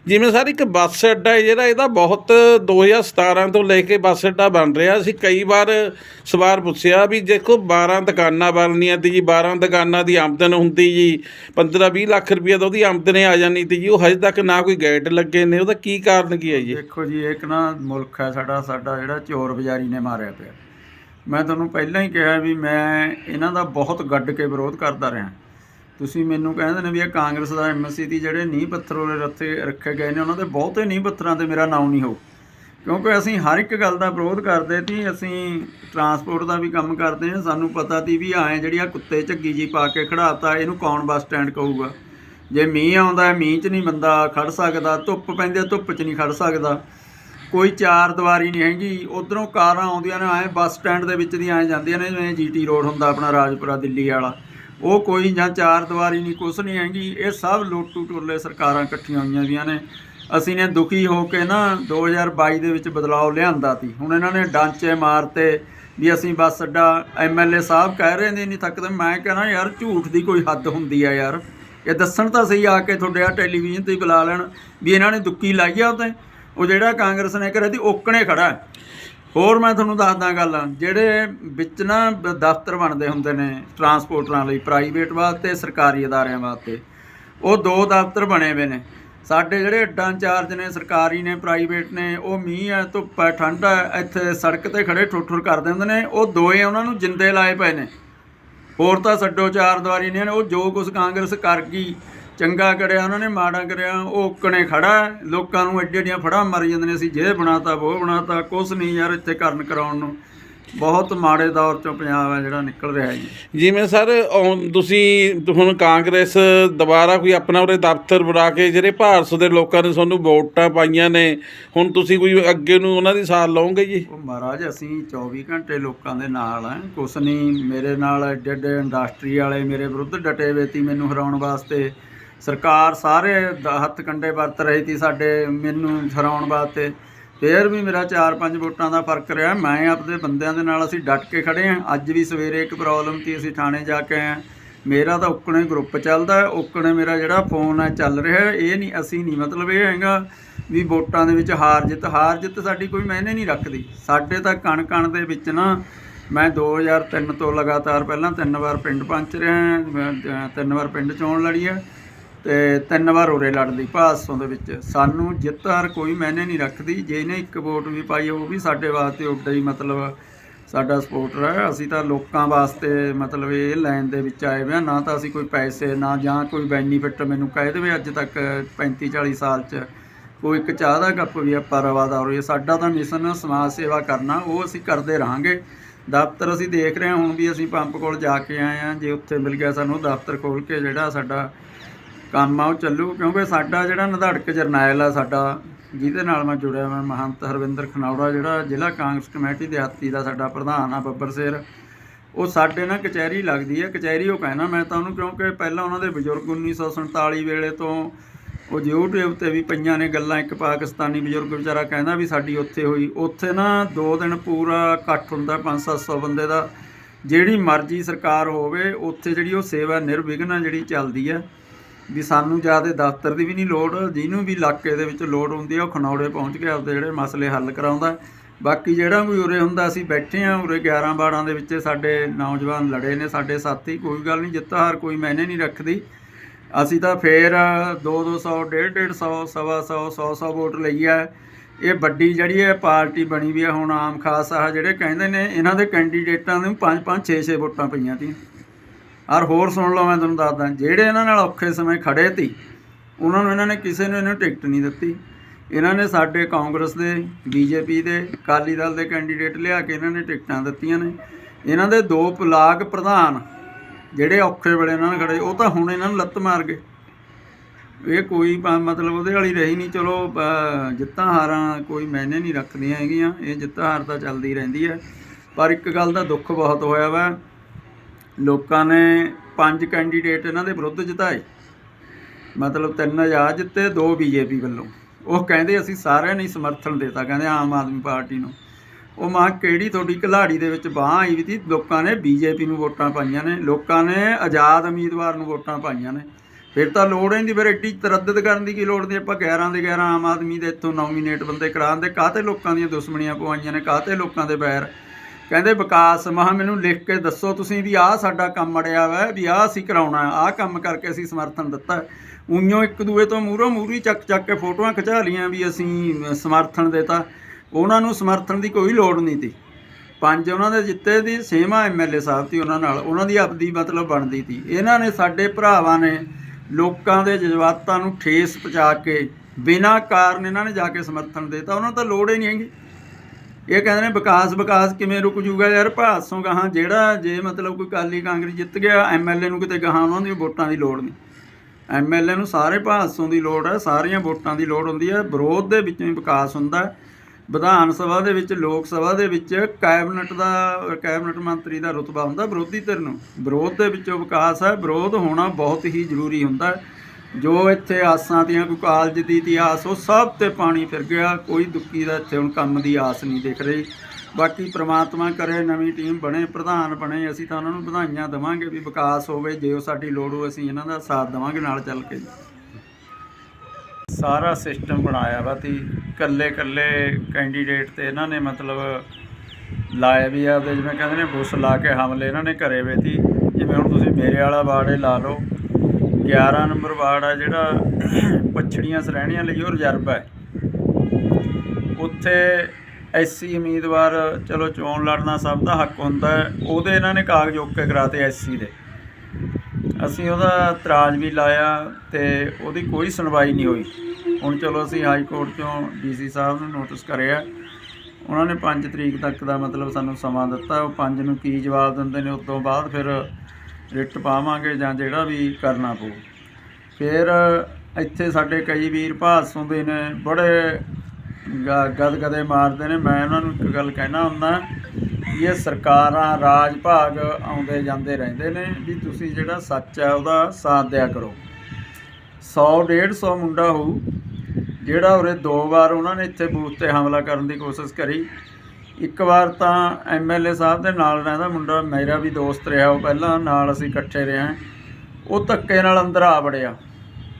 ਜਿਵੇਂ ਸਰ ਇੱਕ ਬੱਸ ਅੱਡਾ ਹੈ ਜਿਹੜਾ ਇਹਦਾ ਬਹੁਤ 2017 ਤੋਂ ਲੈ ਕੇ ਬੱਸ ਅੱਡਾ ਬਣ ਰਿਹਾ। ਅਸੀਂ ਕਈ ਵਾਰ ਸਵਾਰ ਪੁੱਛਿਆ ਵੀ ਦੇਖੋ 12 ਦੁਕਾਨਾਂ ਬਣਨੀਆਂ ਤੇ ਜੀ 12 ਦੁਕਾਨਾਂ ਦੀ ਆਮਦਨ ਹੁੰਦੀ ਜੀ 15 20 ਲੱਖ ਰੁਪਏ ਤਾਂ ਉਹਦੀ ਆਮਦਨ ਆ ਜਾਣੀ ਤੇ ਜੀ ਉਹ ਹਜੇ ਤੱਕ ਨਾ ਕੋਈ ਗੇਟ ਲੱਗੇ ਨੇ ਉਹਦਾ ਕੀ ਕਾਰਨ ਕੀ ਹੈ ਜੀ? ਦੇਖੋ ਜੀ ਇੱਕ ਨਾ ਮੁਲਕ ਹੈ ਸਾਡਾ ਸਾਡਾ ਜਿਹੜਾ ਚੋਰ ਬਜ਼ਾਰੀ ਨੇ ਮਾਰਿਆ ਪਿਆ। ਮੈਂ ਤੁਹਾਨੂੰ ਪਹਿਲਾਂ ਹੀ ਕਿਹਾ ਵੀ ਮੈਂ ਇਹਨਾਂ ਦਾ ਬਹੁਤ ਗੱਡ ਕੇ ਵਿਰੋਧ ਕਰਦਾ ਰਿਹਾ। ਤੁਸੀਂ ਮੈਨੂੰ ਕਹਿੰਦੇ ਨੇ ਵੀ ਇਹ ਕਾਂਗਰਸ ਦਾ ਐਮਐਸਸੀ ਦੀ ਜਿਹੜੇ ਨੀਂਹ ਪੱਥਰ ਉਹਦੇ ਰੱਥੇ ਰੱਖੇ ਗਏ ਨੇ, ਉਹਨਾਂ ਦੇ ਬਹੁਤੇ ਨੀਂਹ ਪੱਥਰਾਂ ਤੇ ਮੇਰਾ ਨਾਮ ਨਹੀਂ ਹੋ ਕਿਉਂਕਿ ਅਸੀਂ ਹਰ ਇੱਕ ਗੱਲ ਦਾ ਵਿਰੋਧ ਕਰਦੇ ਸੀ ਅਸੀਂ ਟਰਾਂਸਪੋਰਟ ਦਾ ਵੀ ਕੰਮ ਕਰਦੇ ਹਾਂ। ਸਾਨੂੰ ਪਤਾ ਸੀ ਵੀ ਆਏ ਜਿਹੜੀ ਆ ਕੁੱਤੇ ਝੱਗੀ ਜੀ ਪਾ ਕੇ ਖੜਾਤਾ ਇਹਨੂੰ ਕੌਣ ਬੱਸ ਸਟੈਂਡ ਕਹੂਗਾ? ਜੇ ਮੀਂਹ ਆਉਂਦਾ, ਮੀਂਹ 'ਚ ਨਹੀਂ ਬੰਦਾ ਖੜ ਸਕਦਾ, ਧੁੱਪ ਪੈਂਦੀ ਧੁੱਪ 'ਚ ਨਹੀਂ ਖੜ ਸਕਦਾ। ਕੋਈ ਚਾਰ ਦੀਵਾਰੀ ਨਹੀਂ ਹੈਗੀ। ਉਧਰੋਂ ਕਾਰਾਂ ਆਉਂਦੀਆਂ ਨੇ, ਐ ਬੱਸ ਸਟੈਂਡ ਦੇ ਵਿੱਚ ਦੀ ਐ ਜਾਂਦੀਆਂ ਨੇ, ਜਿਵੇਂ ਜੀਟੀ ਰੋਡ ਹੁੰਦਾ ਆਪਣਾ ਰਾਜਪੁਰਾ, ਦਿੱਲੀ ਵਾਲਾ। ਉਹ ਕੋਈ ਜਾਂ ਚਾਰ ਦੀਵਾਰੀ ਨਹੀਂ, ਕੁਛ ਨਹੀਂ ਹੈਗੀ। ਇਹ ਸਭ ਲੋਟੂ ਟੋਲੇ ਸਰਕਾਰਾਂ ਇਕੱਠੀਆਂ ਹੋਈਆਂ ਦੀਆਂ ਨੇ। ਅਸੀਂ ਨੇ ਦੁਖੀ ਹੋ ਕੇ ਨਾ 2022 ਦੇ ਵਿੱਚ ਬਦਲਾਅ ਲਿਆਂਦਾ ਸੀ। ਹੁਣ ਇਹਨਾਂ ਨੇ ਡਾਂਚੇ ਮਾਰਤੇ ਵੀ ਅਸੀਂ ਬੱਸ ਅੱਡਾ ਐਮਐਲਏ ਸਾਹਿਬ ਕਹਿ ਰਹੇ ਨੇ ਨਹੀਂ ਥੱਕਦੇ ਮੈਂ ਕਹਿੰਦਾ ਯਾਰ, ਝੂਠ ਦੀ ਕੋਈ ਹੱਦ ਹੁੰਦੀ ਆ ਯਾਰ। ਇਹ ਦੱਸਣ ਤਾਂ ਸਹੀ ਆ ਕੇ ਤੁਹਾਡੇ ਆ ਟੈਲੀਵਿਜ਼ਨ ਤੇ ਹੀ ਬੁਲਾ ਲੈਣ ਵੀ ਇਹਨਾਂ ਨੇ ਦੁੱਕੀ ਲਾਈ ਆ ਉਤੇ ਉਹ ਜਿਹੜਾ ਕਾਂਗਰਸ ਨੇ ਕਰਿਆ ਦੀ ਓਕਣੇ ਖੜਾ ਹੋਰ ਮੈਂ ਤੁਹਾਨੂੰ ਦੱਸਦਾ ਗੱਲ, ਜਿਹੜੇ ਵਿੱਚ ਨਾ ਬ- ਦਫ਼ਤਰ ਬਣਦੇ ਹੁੰਦੇ ਨੇ ਟਰਾਂਸਪੋਰਟਰਾਂ ਲਈ, ਪ੍ਰਾਈਵੇਟ ਵਾਸਤੇ, ਸਰਕਾਰੀ ਅਦਾਰਿਆਂ ਵਾਸਤੇ, ਉਹ ਦੋ ਦਫ਼ਤਰ ਬਣੇ ਹੋਏ ਨੇ। ਸਾਡੇ ਜਿਹੜੇ ਅੱਡਾ ਇੰਚਾਰਜ ਨੇ, ਸਰਕਾਰੀ ਨੇ, ਪ੍ਰਾਈਵੇਟ ਨੇ, ਉਹ ਮੀਂਹ ਹੈ, ਧੁੱਪ ਹੈ, ਠੰਡ ਹੈ, ਇੱਥੇ ਸੜਕ ਤੇ ਖੜੇ ਠੁਰ ਠੁਰ ਕਰਦੇ ਹੁੰਦੇ ਨੇ, ਉਹ ਦੋਏ ਉਹਨਾਂ ਨੂੰ ਜਿੰਦੇ ਲਾਏ ਪਏ ਨੇ। ਹੋਰ ਤਾਂ ਛੱਡੋ ਚਾਰ ਦੀਵਾਰੀ ਨੇ, ਉਹ ਜੋ ਕੁਝ ਕਾਂਗਰਸ ਕਰ ਗਈ ਚੰਗਾ ਕਰਿਆ ਉਹਨਾਂ ਨੇ ਮਾੜਾ ਕਰਿਆ ਉਹ ਓਕਣੇ ਖੜਾ। ਲੋਕਾਂ ਨੂੰ ਐਡੀਆਂ ਐਡੀਆਂ ਫੜਾ ਮਾਰੀ ਜਾਂਦੇ ਨੇ ਅਸੀਂ ਜੇ ਬਣਾਤਾ ਉਹ ਬਣਾਤਾ ਕੁਛ ਨਹੀਂ ਯਾਰ ਇੱਥੇ ਕਰਨ ਕਰਾਉਣ ਨੂੰ। ਬਹੁਤ ਮਾੜੇ ਦੌਰ ਚੋਂ ਪੰਜਾਬ ਹੈ ਜਿਹੜਾ ਨਿਕਲ ਰਿਹਾ ਜੀ। ਜਿਵੇਂ ਸਰ ਤੁਸੀਂ ਹੁਣ ਕਾਂਗਰਸ ਦੁਬਾਰਾ ਕੋਈ ਆਪਣਾ ਉਰੇ ਦਫ਼ਤਰ ਬਣਾ ਕੇ ਜਿਹੜੇ ਭਾਰਤ ਦੇ ਲੋਕਾਂ ਨੇ ਤੁਹਾਨੂੰ ਵੋਟਾਂ ਪਾਈਆਂ ਨੇ ਹੁਣ ਤੁਸੀਂ ਕੋਈ ਅੱਗੇ ਨੂੰ ਉਹਨਾਂ ਦੀ ਸਾਥ ਲਓਗੇ ਜੀ? ਉਹ ਮਹਾਰਾਜ ਅਸੀਂ 24 ਘੰਟੇ ਲੋਕਾਂ ਦੇ ਨਾਲ ਆ ਕੁਛ ਨਹੀਂ ਮੇਰੇ ਨਾਲ ਐਡੇ ਐਡੇ ਇੰਡਸਟਰੀ ਵਾਲੇ ਮੇਰੇ ਵਿਰੁੱਧ ਡਟੇ ਹੋਏ ਤੀ ਮੈਨੂੰ ਹਰਾਉਣ ਵਾਸਤੇ। ਸਰਕਾਰ ਸਾਰੇ ਦ- ਹੱਥ ਕੰਡੇ ਵਰਤ ਰਹੀ ਸੀ ਸਾਡੇ ਮੈਨੂੰ ਹਰਾਉਣ ਵਾਸਤੇ। ਫੇਰ ਵੀ ਮੇਰਾ 4-5 ਵੋਟਾਂ ਦਾ ਫ਼ਰਕ ਰਿਹਾ। ਮੈਂ ਆਪਦੇ ਬੰਦਿਆਂ ਦੇ ਨਾਲ ਅਸੀਂ ਡਟ ਕੇ ਖੜੇ ਹਾਂ। ਅੱਜ ਵੀ ਸਵੇਰੇ ਇੱਕ ਪ੍ਰੋਬਲਮ ਸੀ ਅਸੀਂ ਥਾਣੇ ਜਾ ਕੇ ਆਏ ਮੇਰਾ ਤਾਂ ਉਕਣੇ ਗਰੁੱਪ ਚੱਲਦਾ ਹੈ। ਉਕਣੇ ਮੇਰਾ ਜਿਹੜਾ ਫੋਨ ਹੈ ਚੱਲ ਰਿਹਾ ਇਹ ਨਹੀਂ ਅਸੀਂ ਨਹੀਂ ਮਤਲਬ ਇਹ ਹੈਗਾ ਵੀ ਵੋਟਾਂ ਦੇ ਵਿੱਚ ਹਾਰ ਜਿੱਤ ਹਾਰ ਜਿੱਤ ਸਾਡੀ ਕੋਈ ਮਾਇਨੇ ਨਹੀਂ ਰੱਖਦੀ। ਸਾਡੇ ਤਾਂ ਕਣ ਕਣ ਦੇ ਵਿੱਚ ਨਾ ਮੈਂ 2003 ਤੋਂ ਲਗਾਤਾਰ ਪਹਿਲਾਂ ਤਿੰਨ ਵਾਰ ਪਿੰਡ ਪੰਚ ਰਿਹਾ ਮੈਂ, ਤਿੰਨ ਵਾਰ ਪਿੰਡ ਚੋਣ ਲੜੀ ਹੈ। ਤੇ ਤਿੰਨ ਵਾਰ ਉਰੇ ਲੜਦੀ ਭਾਸੋਂ ਦੇ ਵਿੱਚ। ਸਾਨੂੰ ਜਿੱਤ ਹਾਰ ਕੋਈ ਮਾਇਨੇ ਨਹੀਂ ਰੱਖਦੀ। ਜੇ ਇਹਨੇ ਇੱਕ ਵੋਟ ਵੀ ਪਾਈ, ਉਹ ਵੀ ਸਾਡੇ ਵਾਸਤੇ ਉੱਡਾ ਹੀ ਮਤਲਬ ਸਾਡਾ ਸਪੋਰਟਰ ਹੈ। ਅਸੀਂ ਤਾਂ ਲੋਕਾਂ ਵਾਸਤੇ ਮਤਲਬ ਇਹ ਲਾਈਨ ਦੇ ਵਿੱਚ ਆਏ ਹੋਏ ਹਾਂ। ਨਾ ਤਾਂ ਅਸੀਂ ਕੋਈ ਪੈਸੇ, ਨਾ ਜਾਂ ਕੋਈ ਬੈਨੀਫਿਟ ਮੈਨੂੰ ਕਹਿ ਦੇਵੇ ਅੱਜ ਤੱਕ 35 40 ਸਾਲ 'ਚ। ਕੋਈ ਇੱਕ ਚਾਹ ਦਾ ਕੱਪ ਵੀ ਆਪਾਂ ਰਵਾਦਾ ਹੋ ਰਹੀ ਸਾਡਾ ਤਾਂ ਮਿਸ਼ਨ ਸਮਾਜ ਸੇਵਾ ਕਰਨਾ, ਉਹ ਅਸੀਂ ਕਰਦੇ ਰਹਾਂਗੇ। ਦਫ਼ਤਰ ਅਸੀਂ ਦੇਖ ਰਹੇ ਹਾਂ। ਹੁਣ ਵੀ ਅਸੀਂ ਪੰਪ ਕੋਲ ਜਾ ਕੇ ਆਏ ਹਾਂ। ਜੇ ਉੱਥੇ ਮਿਲ ਗਿਆ ਸਾਨੂੰ ਦਫ਼ਤਰ ਖੋਲ ਕੇ ਜਿਹੜਾ ਸਾਡਾ ਕੰਮ ਆ, ਉਹ ਚੱਲੂ, ਕਿਉਂਕਿ ਸਾਡਾ ਜਿਹੜਾ ਨਧੜਕ ਜਰਨੈਲ ਆ ਸਾਡਾ, ਜਿਹਦੇ ਨਾਲ ਮੈਂ ਜੁੜਿਆ ਮੈਂ ਮਹੰਤ ਹਰਵਿੰਦਰ ਖਨੌੜਾ, ਜਿਹੜਾ ਜ਼ਿਲ੍ਹਾ ਕਾਂਗਰਸ ਕਮੇਟੀ ਦਿਹਾਤੀ ਦਾ ਸਾਡਾ ਪ੍ਰਧਾਨ ਆ, ਬੱਬਰ ਸੇਰ। ਉਹ ਸਾਡੇ ਨਾਲ ਕਚਹਿਰੀ ਲੱਗਦੀ ਹੈ ਕਚਹਿਰੀ ਉਹ ਕਹਿਣਾ ਮੈਂ ਤਾਂ ਉਹਨੂੰ, ਕਿਉਂਕਿ ਪਹਿਲਾਂ ਉਹਨਾਂ ਦੇ ਬਜ਼ੁਰਗ 1947 ਵੇਲੇ ਤੋਂ ਉਹ YouTube ਤੇ ਵੀ ਪਈਆਂ ਨੇ ਗੱਲਾਂ, ਇੱਕ ਪਾਕਿਸਤਾਨੀ ਬਜ਼ੁਰਗ ਵਿਚਾਰਾ ਕਹਿੰਦਾ ਵੀ ਸਾਡੀ ਉੱਥੇ ਹੋਈ। ਉੱਥੇ ਨਾ ਦੋ ਦਿਨ ਪੂਰਾ ਇਕੱਠ ਹੁੰਦਾ 5-700 ਬੰਦੇ ਦਾ। ਜਿਹੜੀ ਮਰਜ਼ੀ ਸਰਕਾਰ ਹੋਵੇ, ਉੱਥੇ ਜਿਹੜੀ ਉਹ ਸੇਵਾ ਨਿਰਵਿਘਨ ਆ ਜਿਹੜੀ ਚੱਲਦੀ ਹੈ ਵੀ ਸਾਨੂੰ ਜ਼ਿਆਦਾ ਦਫ਼ਤਰ ਦੀ ਵੀ ਨਹੀਂ ਲੋੜ, ਜਿਹਨੂੰ ਵੀ ਇਲਾਕੇ ਦੇ ਵਿੱਚ ਲੋੜ ਹੁੰਦੀ ਆ, ਉਹ ਖਨੌੜੇ ਪਹੁੰਚ ਕੇ ਆਪਦੇ ਜਿਹੜੇ ਮਸਲੇ ਹੱਲ ਕਰਾਉਂਦਾ। ਬਾਕੀ ਜਿਹੜਾ ਕੋਈ ਉਰੇ ਹੁੰਦਾ, ਅਸੀਂ ਬੈਠੇ ਆ ਉਰੇ 11 ਬਾੜਾਂ ਦੇ ਵਿੱਚ, ਸਾਡੇ ਨੌਜਵਾਨ ਲੜੇ ਨੇ, ਸਾਡੇ ਸਾਥੀ, ਕੋਈ ਗੱਲ ਨਹੀਂ, ਜਿੱਤ ਹਾਰ ਕੋਈ ਮੈਨੇ ਨਹੀਂ ਰੱਖਦੀ। ਅਸੀਂ ਤਾਂ ਫੇਰ 2 200 1.5 150 ਸਵਾ 100 100 100 ਵੋਟ ਲਈ ਆ। ਇਹ ਵੱਡੀ ਜਿਹੜੀ ਹੈ ਪਾਰਟੀ ਬਣੀ ਵੀ ਹੈ ਹੁਣ ਆਮ ਖਾਸ ਆ ਜਿਹੜੇ ਕਹਿੰਦੇ ਨੇ, ਇਹਨਾਂ ਦੇ ਕੈਂਡੀਡੇਟਾਂ ਨੂੰ 5 5 6 6 ਵੋਟਾਂ ਪਈਆਂ ਤੀ ਔਰ ਹੋਰ ਸੁਣ ਲਓ ਮੈਂ ਤੁਹਾਨੂੰ ਦੱਸਦਾ, ਜਿਹੜੇ ਇਹਨਾਂ ਨਾਲ ਔਖੇ ਸਮੇਂ ਖੜੇ ਤੀ ਉਹਨਾਂ ਨੂੰ ਇਹਨਾਂ ਨੇ ਕਿਸੇ ਨੂੰ ਇਹਨੂੰ ਟਿਕਟ ਨਹੀਂ ਦਿੱਤੀ। ਇਹਨਾਂ ਨੇ ਸਾਡੇ ਕਾਂਗਰਸ ਦੇ, ਬੀਜੇਪੀ ਦੇ, ਅਕਾਲੀ ਦਲ ਦੇ ਕੈਂਡੀਡੇਟ ਲਿਆ ਕੇ ਇਹਨਾਂ ਨੇ ਟਿਕਟਾਂ ਦਿੱਤੀਆਂ ਨੇ। ਇਹਨਾਂ ਦੇ ਦੋ ਬਲਾਕ ਪ੍ਰਧਾਨ ਜਿਹੜੇ ਔਖੇ ਵੇਲੇ ਇਹਨਾਂ ਨਾਲ ਖੜੇ, ਉਹ ਤਾਂ ਹੁਣ ਇਹਨਾਂ ਨੂੰ ਲੱਤ ਮਾਰ ਗਏ। ਇਹ ਕੋਈ ਮਤਲਬ ਉਹਦੇ ਵਾਲੀ ਰਹੀ ਨਹੀਂ, ਚਲੋ ਜਿੱਤਾਂ ਹਾਰਾਂ ਕੋਈ ਮੈਨੇ ਨਹੀਂ ਰੱਖਦੀਆਂ ਹੈਗੀਆਂ, ਇਹ ਜਿੱਤਾਂ ਹਾਰ ਤਾਂ ਚੱਲਦੀ ਰਹਿੰਦੀ ਹੈ। ਪਰ ਇੱਕ ਗੱਲ ਦਾ ਦੁੱਖ ਬਹੁਤ ਹੋਇਆ ਵਾ ਲੋਕਾਂ ਨੇ ਪੰਜ ਕੈਂਡੀਡੇਟ ਇਹਨਾਂ ਦੇ ਵਿਰੁੱਧ ਜਿਤਾਏ। ਮਤਲਬ ਤਿੰਨ ਆਜ਼ਾਦ ਜਿੱਤੇ, ਦੋ ਬੀਜੇਪੀ ਵੱਲੋਂ। ਉਹ ਕਹਿੰਦੇ ਅਸੀਂ ਸਾਰਿਆਂ ਨੇ ਸਮਰਥਨ ਦਿੱਤਾ, ਕਹਿੰਦੇ ਆਮ ਆਦਮੀ ਪਾਰਟੀ ਨੂੰ। ਉਹ ਮਾਂ ਕਿਹੜੀ ਤੁਹਾਡੀ ਘਲਾੜੀ ਦੇ ਵਿੱਚ ਬਾਹ ਆਈ ਵੀ ਤੀ ਲੋਕਾਂ ਨੇ ਬੀਜੇਪੀ ਨੂੰ ਵੋਟਾਂ ਪਾਈਆਂ ਨੇ, ਲੋਕਾਂ ਨੇ ਆਜ਼ਾਦ ਉਮੀਦਵਾਰ ਨੂੰ ਵੋਟਾਂ ਪਾਈਆਂ ਨੇ। ਫਿਰ ਤਾਂ ਲੋੜ ਹੀ ਨਹੀਂ ਫਿਰ ਐਡੀ ਤਰੱਦਦ ਕਰਨ ਦੀ ਕੀ ਲੋੜ ਨਹੀਂ ਆਪਾਂ 11 ਦੇ 11 ਆਮ ਆਦਮੀ ਦੇ ਇੱਥੋਂ ਨੋਮੀਨੇਟ ਬੰਦੇ ਕਰਾਉਣ ਦੇ। ਕਾਹਤੇ ਲੋਕਾਂ ਦੀਆਂ ਦੁਸ਼ਮਣੀਆਂ ਪਵਾਈਆਂ ਨੇ? ਕਾਹਤੇ ਲੋਕਾਂ ਦੇ ਬੈਰ? ਕਹਿੰਦੇ ਵਿਕਾਸ ਮਹਾ ਮੈਨੂੰ ਲਿਖ ਕੇ ਦੱਸੋ ਤੁਸੀਂ ਵੀ ਆਹ ਸਾਡਾ ਕੰਮ ਅੜਿਆ ਵਾ, ਵੀ ਆਹ ਅਸੀਂ ਕਰਾਉਣਾ, ਆਹ ਕੰਮ ਕਰਕੇ ਅਸੀਂ ਸਮਰਥਨ ਦਿੱਤਾ। ਉਈਓ ਇੱਕ ਦੂਏ ਤੋਂ ਮੂਹਰੋਂ ਮੂਹਰੀ ਚੱਕ ਚੱਕ ਕੇ ਫੋਟੋਆਂ ਖਿਚਾ ਲੀਆਂ ਵੀ ਅਸੀਂ ਸਮਰਥਨ ਦਿੱਤਾ। ਉਹਨਾਂ ਨੂੰ ਸਮਰਥਨ ਦੀ ਕੋਈ ਲੋੜ ਨਹੀਂ ਤੀ ਪੰਜ ਉਹਨਾਂ ਦੇ ਜਿੱਤੇ ਦੀ, ਛੇਵਾਂ ਐਮਐਲਏ ਸਾਹਿਬ ਸੀ ਉਹਨਾਂ ਨਾਲ। ਉਹਨਾਂ ਦੀ ਆਪਦੀ ਮਤਲਬ ਬਣਦੀ ਸੀ। ਇਹਨਾਂ ਨੇ ਸਾਡੇ ਭਰਾਵਾਂ ਨੇ ਲੋਕਾਂ ਦੇ ਜਜ਼ਬਾਤਾਂ ਨੂੰ ਠੇਸ ਪਹੁੰਚਾ ਕੇ, ਬਿਨਾਂ ਕਾਰਨ ਇਹਨਾਂ ਨੇ ਜਾ ਕੇ ਸਮਰਥਨ ਦਿੱਤਾ। ਉਹਨਾਂ ਨੂੰ ਤਾਂ ਲੋੜ ਹੀ ਨਹੀਂ ਹੈਗੀ। ਇਹ ਕਹਿੰਦੇ ਨੇ ਵਿਕਾਸ ਵਿਕਾਸ ਕਿਵੇਂ ਰੁਕ ਜੂਗਾ ਯਾਰ? ਭਾਸੋਂ ਗਾਹਾਂ ਜਿਹੜਾ ਜੇ ਮਤਲਬ ਕੋਈ ਕਾਲੀ ਕਾਂਗਰਸ ਜਿੱਤ ਗਿਆ ਐਮਐਲਏ ਨੂੰ ਕਿਤੇ ਗਾਹਾਂ ਉਹਨਾਂ ਦੀ ਵੋਟਾਂ ਦੀ ਲੋੜ ਨਹੀਂ। ਐਮਐਲਏ ਨੂੰ ਸਾਰੇ ਭਾਸੋਂ ਦੀ ਲੋੜ ਹੈ, ਸਾਰੀਆਂ ਵੋਟਾਂ ਦੀ ਲੋੜ ਹੁੰਦੀ ਹੈ। ਵਿਰੋਧ ਦੇ ਵਿੱਚੋਂ ਹੀ ਵਿਕਾਸ ਹੁੰਦਾ ਵਿਧਾਨ ਸਭਾ ਦੇ ਵਿੱਚ, ਲੋਕ ਸਭਾ ਦੇ ਵਿੱਚ ਕੈਬਨਿਟ ਦਾ, ਕੈਬਨਿਟ ਮੰਤਰੀ ਦਾ ਰੁਤਬਾ ਹੁੰਦਾ ਵਿਰੋਧੀ ਧਿਰ ਨੂੰ। ਵਿਰੋਧ ਦੇ ਵਿੱਚੋਂ ਵਿਕਾਸ ਹੈ। ਵਿਰੋਧ ਹੋਣਾ ਬਹੁਤ ਹੀ ਜ਼ਰੂਰੀ ਹੁੰਦਾ ਹੈ। ਜੋ ਇੱਥੇ ਆਸਾਂ ਦੀਆਂ, ਕੋਈ ਕਾਲਜ ਦੀ ਤੀ ਆਸ ਉਹ ਸਭ ਤੇ ਪਾਣੀ ਫਿਰ ਗਿਆ। ਕੋਈ ਦੁੱਖੀ ਦਾ ਇੱਥੇ ਹੁਣ ਕੰਮ ਦੀ ਆਸ ਨਹੀਂ ਦਿਖ ਰਹੀ। ਬਾਕੀ ਪ੍ਰਮਾਤਮਾ ਕਰੇ, ਨਵੀਂ ਟੀਮ ਬਣੇ, ਪ੍ਰਧਾਨ ਬਣੇ, ਅਸੀਂ ਤਾਂ ਉਹਨਾਂ ਨੂੰ ਵਧਾਈਆਂ ਦੇਵਾਂਗੇ ਵੀ ਵਿਕਾਸ ਹੋਵੇ, ਜੇ ਉਹ ਸਾਡੀ ਲੋੜ ਹੋ ਅਸੀਂ ਇਹਨਾਂ ਦਾ ਸਾਥ ਦੇਵਾਂਗੇ ਨਾਲ ਚੱਲ ਕੇ। ਸਾਰਾ ਸਿਸਟਮ ਬਣਾਇਆ ਵਾ ਤੀ। ਕੱਲੇ ਕੱਲੇ ਕੈਂਡੀਡੇਟ ਤੇ ਇਹਨਾਂ ਨੇ ਮਤਲਬ ਲਾਏ ਵੀ ਆ ਜਿਵੇਂ ਕਹਿੰਦੇ ਨੇ, ਬੁੱਸ ਲਾ ਕੇ ਹਮਲੇ ਇਹਨਾਂ ਨੇ ਕਰੇ ਵੇ ਤੀ। ਜਿਵੇਂ ਹੁਣ ਤੁਸੀਂ ਮੇਰੇ ਵਾਲਾ ਵਾਰਡ ਲਾ ਲਓ। 11 ਨੰਬਰ ਵਾਰਡ ਆ ਜਿਹੜਾ ਪਛੜੀਆਂ ਸ਼੍ਰੇਣੀਆਂ ਲਈ ਉਹ ਰਿਜ਼ਰਵ ਹੈ। ਉੱਥੇ ਐਸਸੀ ਉਮੀਦਵਾਰ, ਚਲੋ ਚੋਣ ਲੜਨਾ ਸਭ ਦਾ ਹੱਕ ਹੁੰਦਾ ਉਹਦੇ ਇਹਨਾਂ ਨੇ ਕਾਗਜ਼ ਓਕੇ ਕਰਾਤੇ ਐਸਸੀ ਦੇ। ਅਸੀਂ ਉਹਦਾ ਇਤਰਾਜ਼ ਵੀ ਲਾਇਆ ਤੇ ਉਹਦੀ ਕੋਈ ਸੁਣਵਾਈ ਨਹੀਂ ਹੋਈ। ਹੁਣ ਚਲੋ ਅਸੀਂ ਹਾਈ ਕੋਰਟ ਚੋਂ ਡੀਸੀ ਸਾਹਿਬ ਨੂੰ ਨੋਟਿਸ ਕਰਿਆ। ਉਹਨਾਂ ਨੇ 5 ਤਰੀਕ ਤੱਕ ਦਾ ਮਤਲਬ ਸਾਨੂੰ ਸਮਾਂ ਦਿੱਤਾ। ਉਹ 5 ਨੂੰ ਕੀ ਜਵਾਬ ਦਿੰਦੇ ਨੇ ਉਸ ਤੋਂ ਬਾਅਦ ਫਿਰ ਰਿਟ ਪਾਵਾਂਗੇ ਜਾਂ ਜਿਹੜਾ ਵੀ ਕਰਨਾ ਪਊ। ਫਿਰ ਇੱਥੇ ਸਾਡੇ ਕਈ ਵੀਰ ਭਾਸ ਹੁੰਦੇ ਨੇ, ਬੜੇ ਗਦ ਗਦੇ ਮਾਰਦੇ ਨੇ। ਮੈਂ ਉਹਨਾਂ ਨੂੰ ਇੱਕ ਗੱਲ ਕਹਿਣਾ ਹੁੰਦਾ ਇਹ ਸਰਕਾਰਾਂ ਰਾਜ ਭਾਗ ਆਉਂਦੇ ਜਾਂਦੇ ਰਹਿੰਦੇ ਨੇ ਵੀ ਤੁਸੀਂ ਜਿਹੜਾ ਸੱਚ ਹੈ ਉਹਦਾ ਸਾਥ ਦਿਆ ਕਰੋ। 100 150 ਮੁੰਡਾ ਹੋਊ, ਜਿਹੜਾ ਉਰੇ ਦੋ ਵਾਰ ਉਹਨਾਂ ਨੇ ਇੱਥੇ ਬੂਥ ਤੇ ਹਮਲਾ ਕਰਨ ਦੀ ਕੋਸ਼ਿਸ਼ ਕਰੀ। ਇੱਕ ਵਾਰ ਤਾਂ ਐਮਐਲਏ ਸਾਹਿਬ ਦੇ ਨਾਲ ਰਹਿੰਦਾ ਮੁੰਡਾ, ਮੇਰਾ ਵੀ ਦੋਸਤ ਰਿਹਾ ਉਹ ਪਹਿਲਾਂ, ਨਾਲ ਅਸੀਂ ਇਕੱਠੇ ਰਹੇ ਹਾਂ। ਉਹ ਧੱਕੇ ਨਾਲ ਅੰਦਰ ਆ ਵੜਿਆ।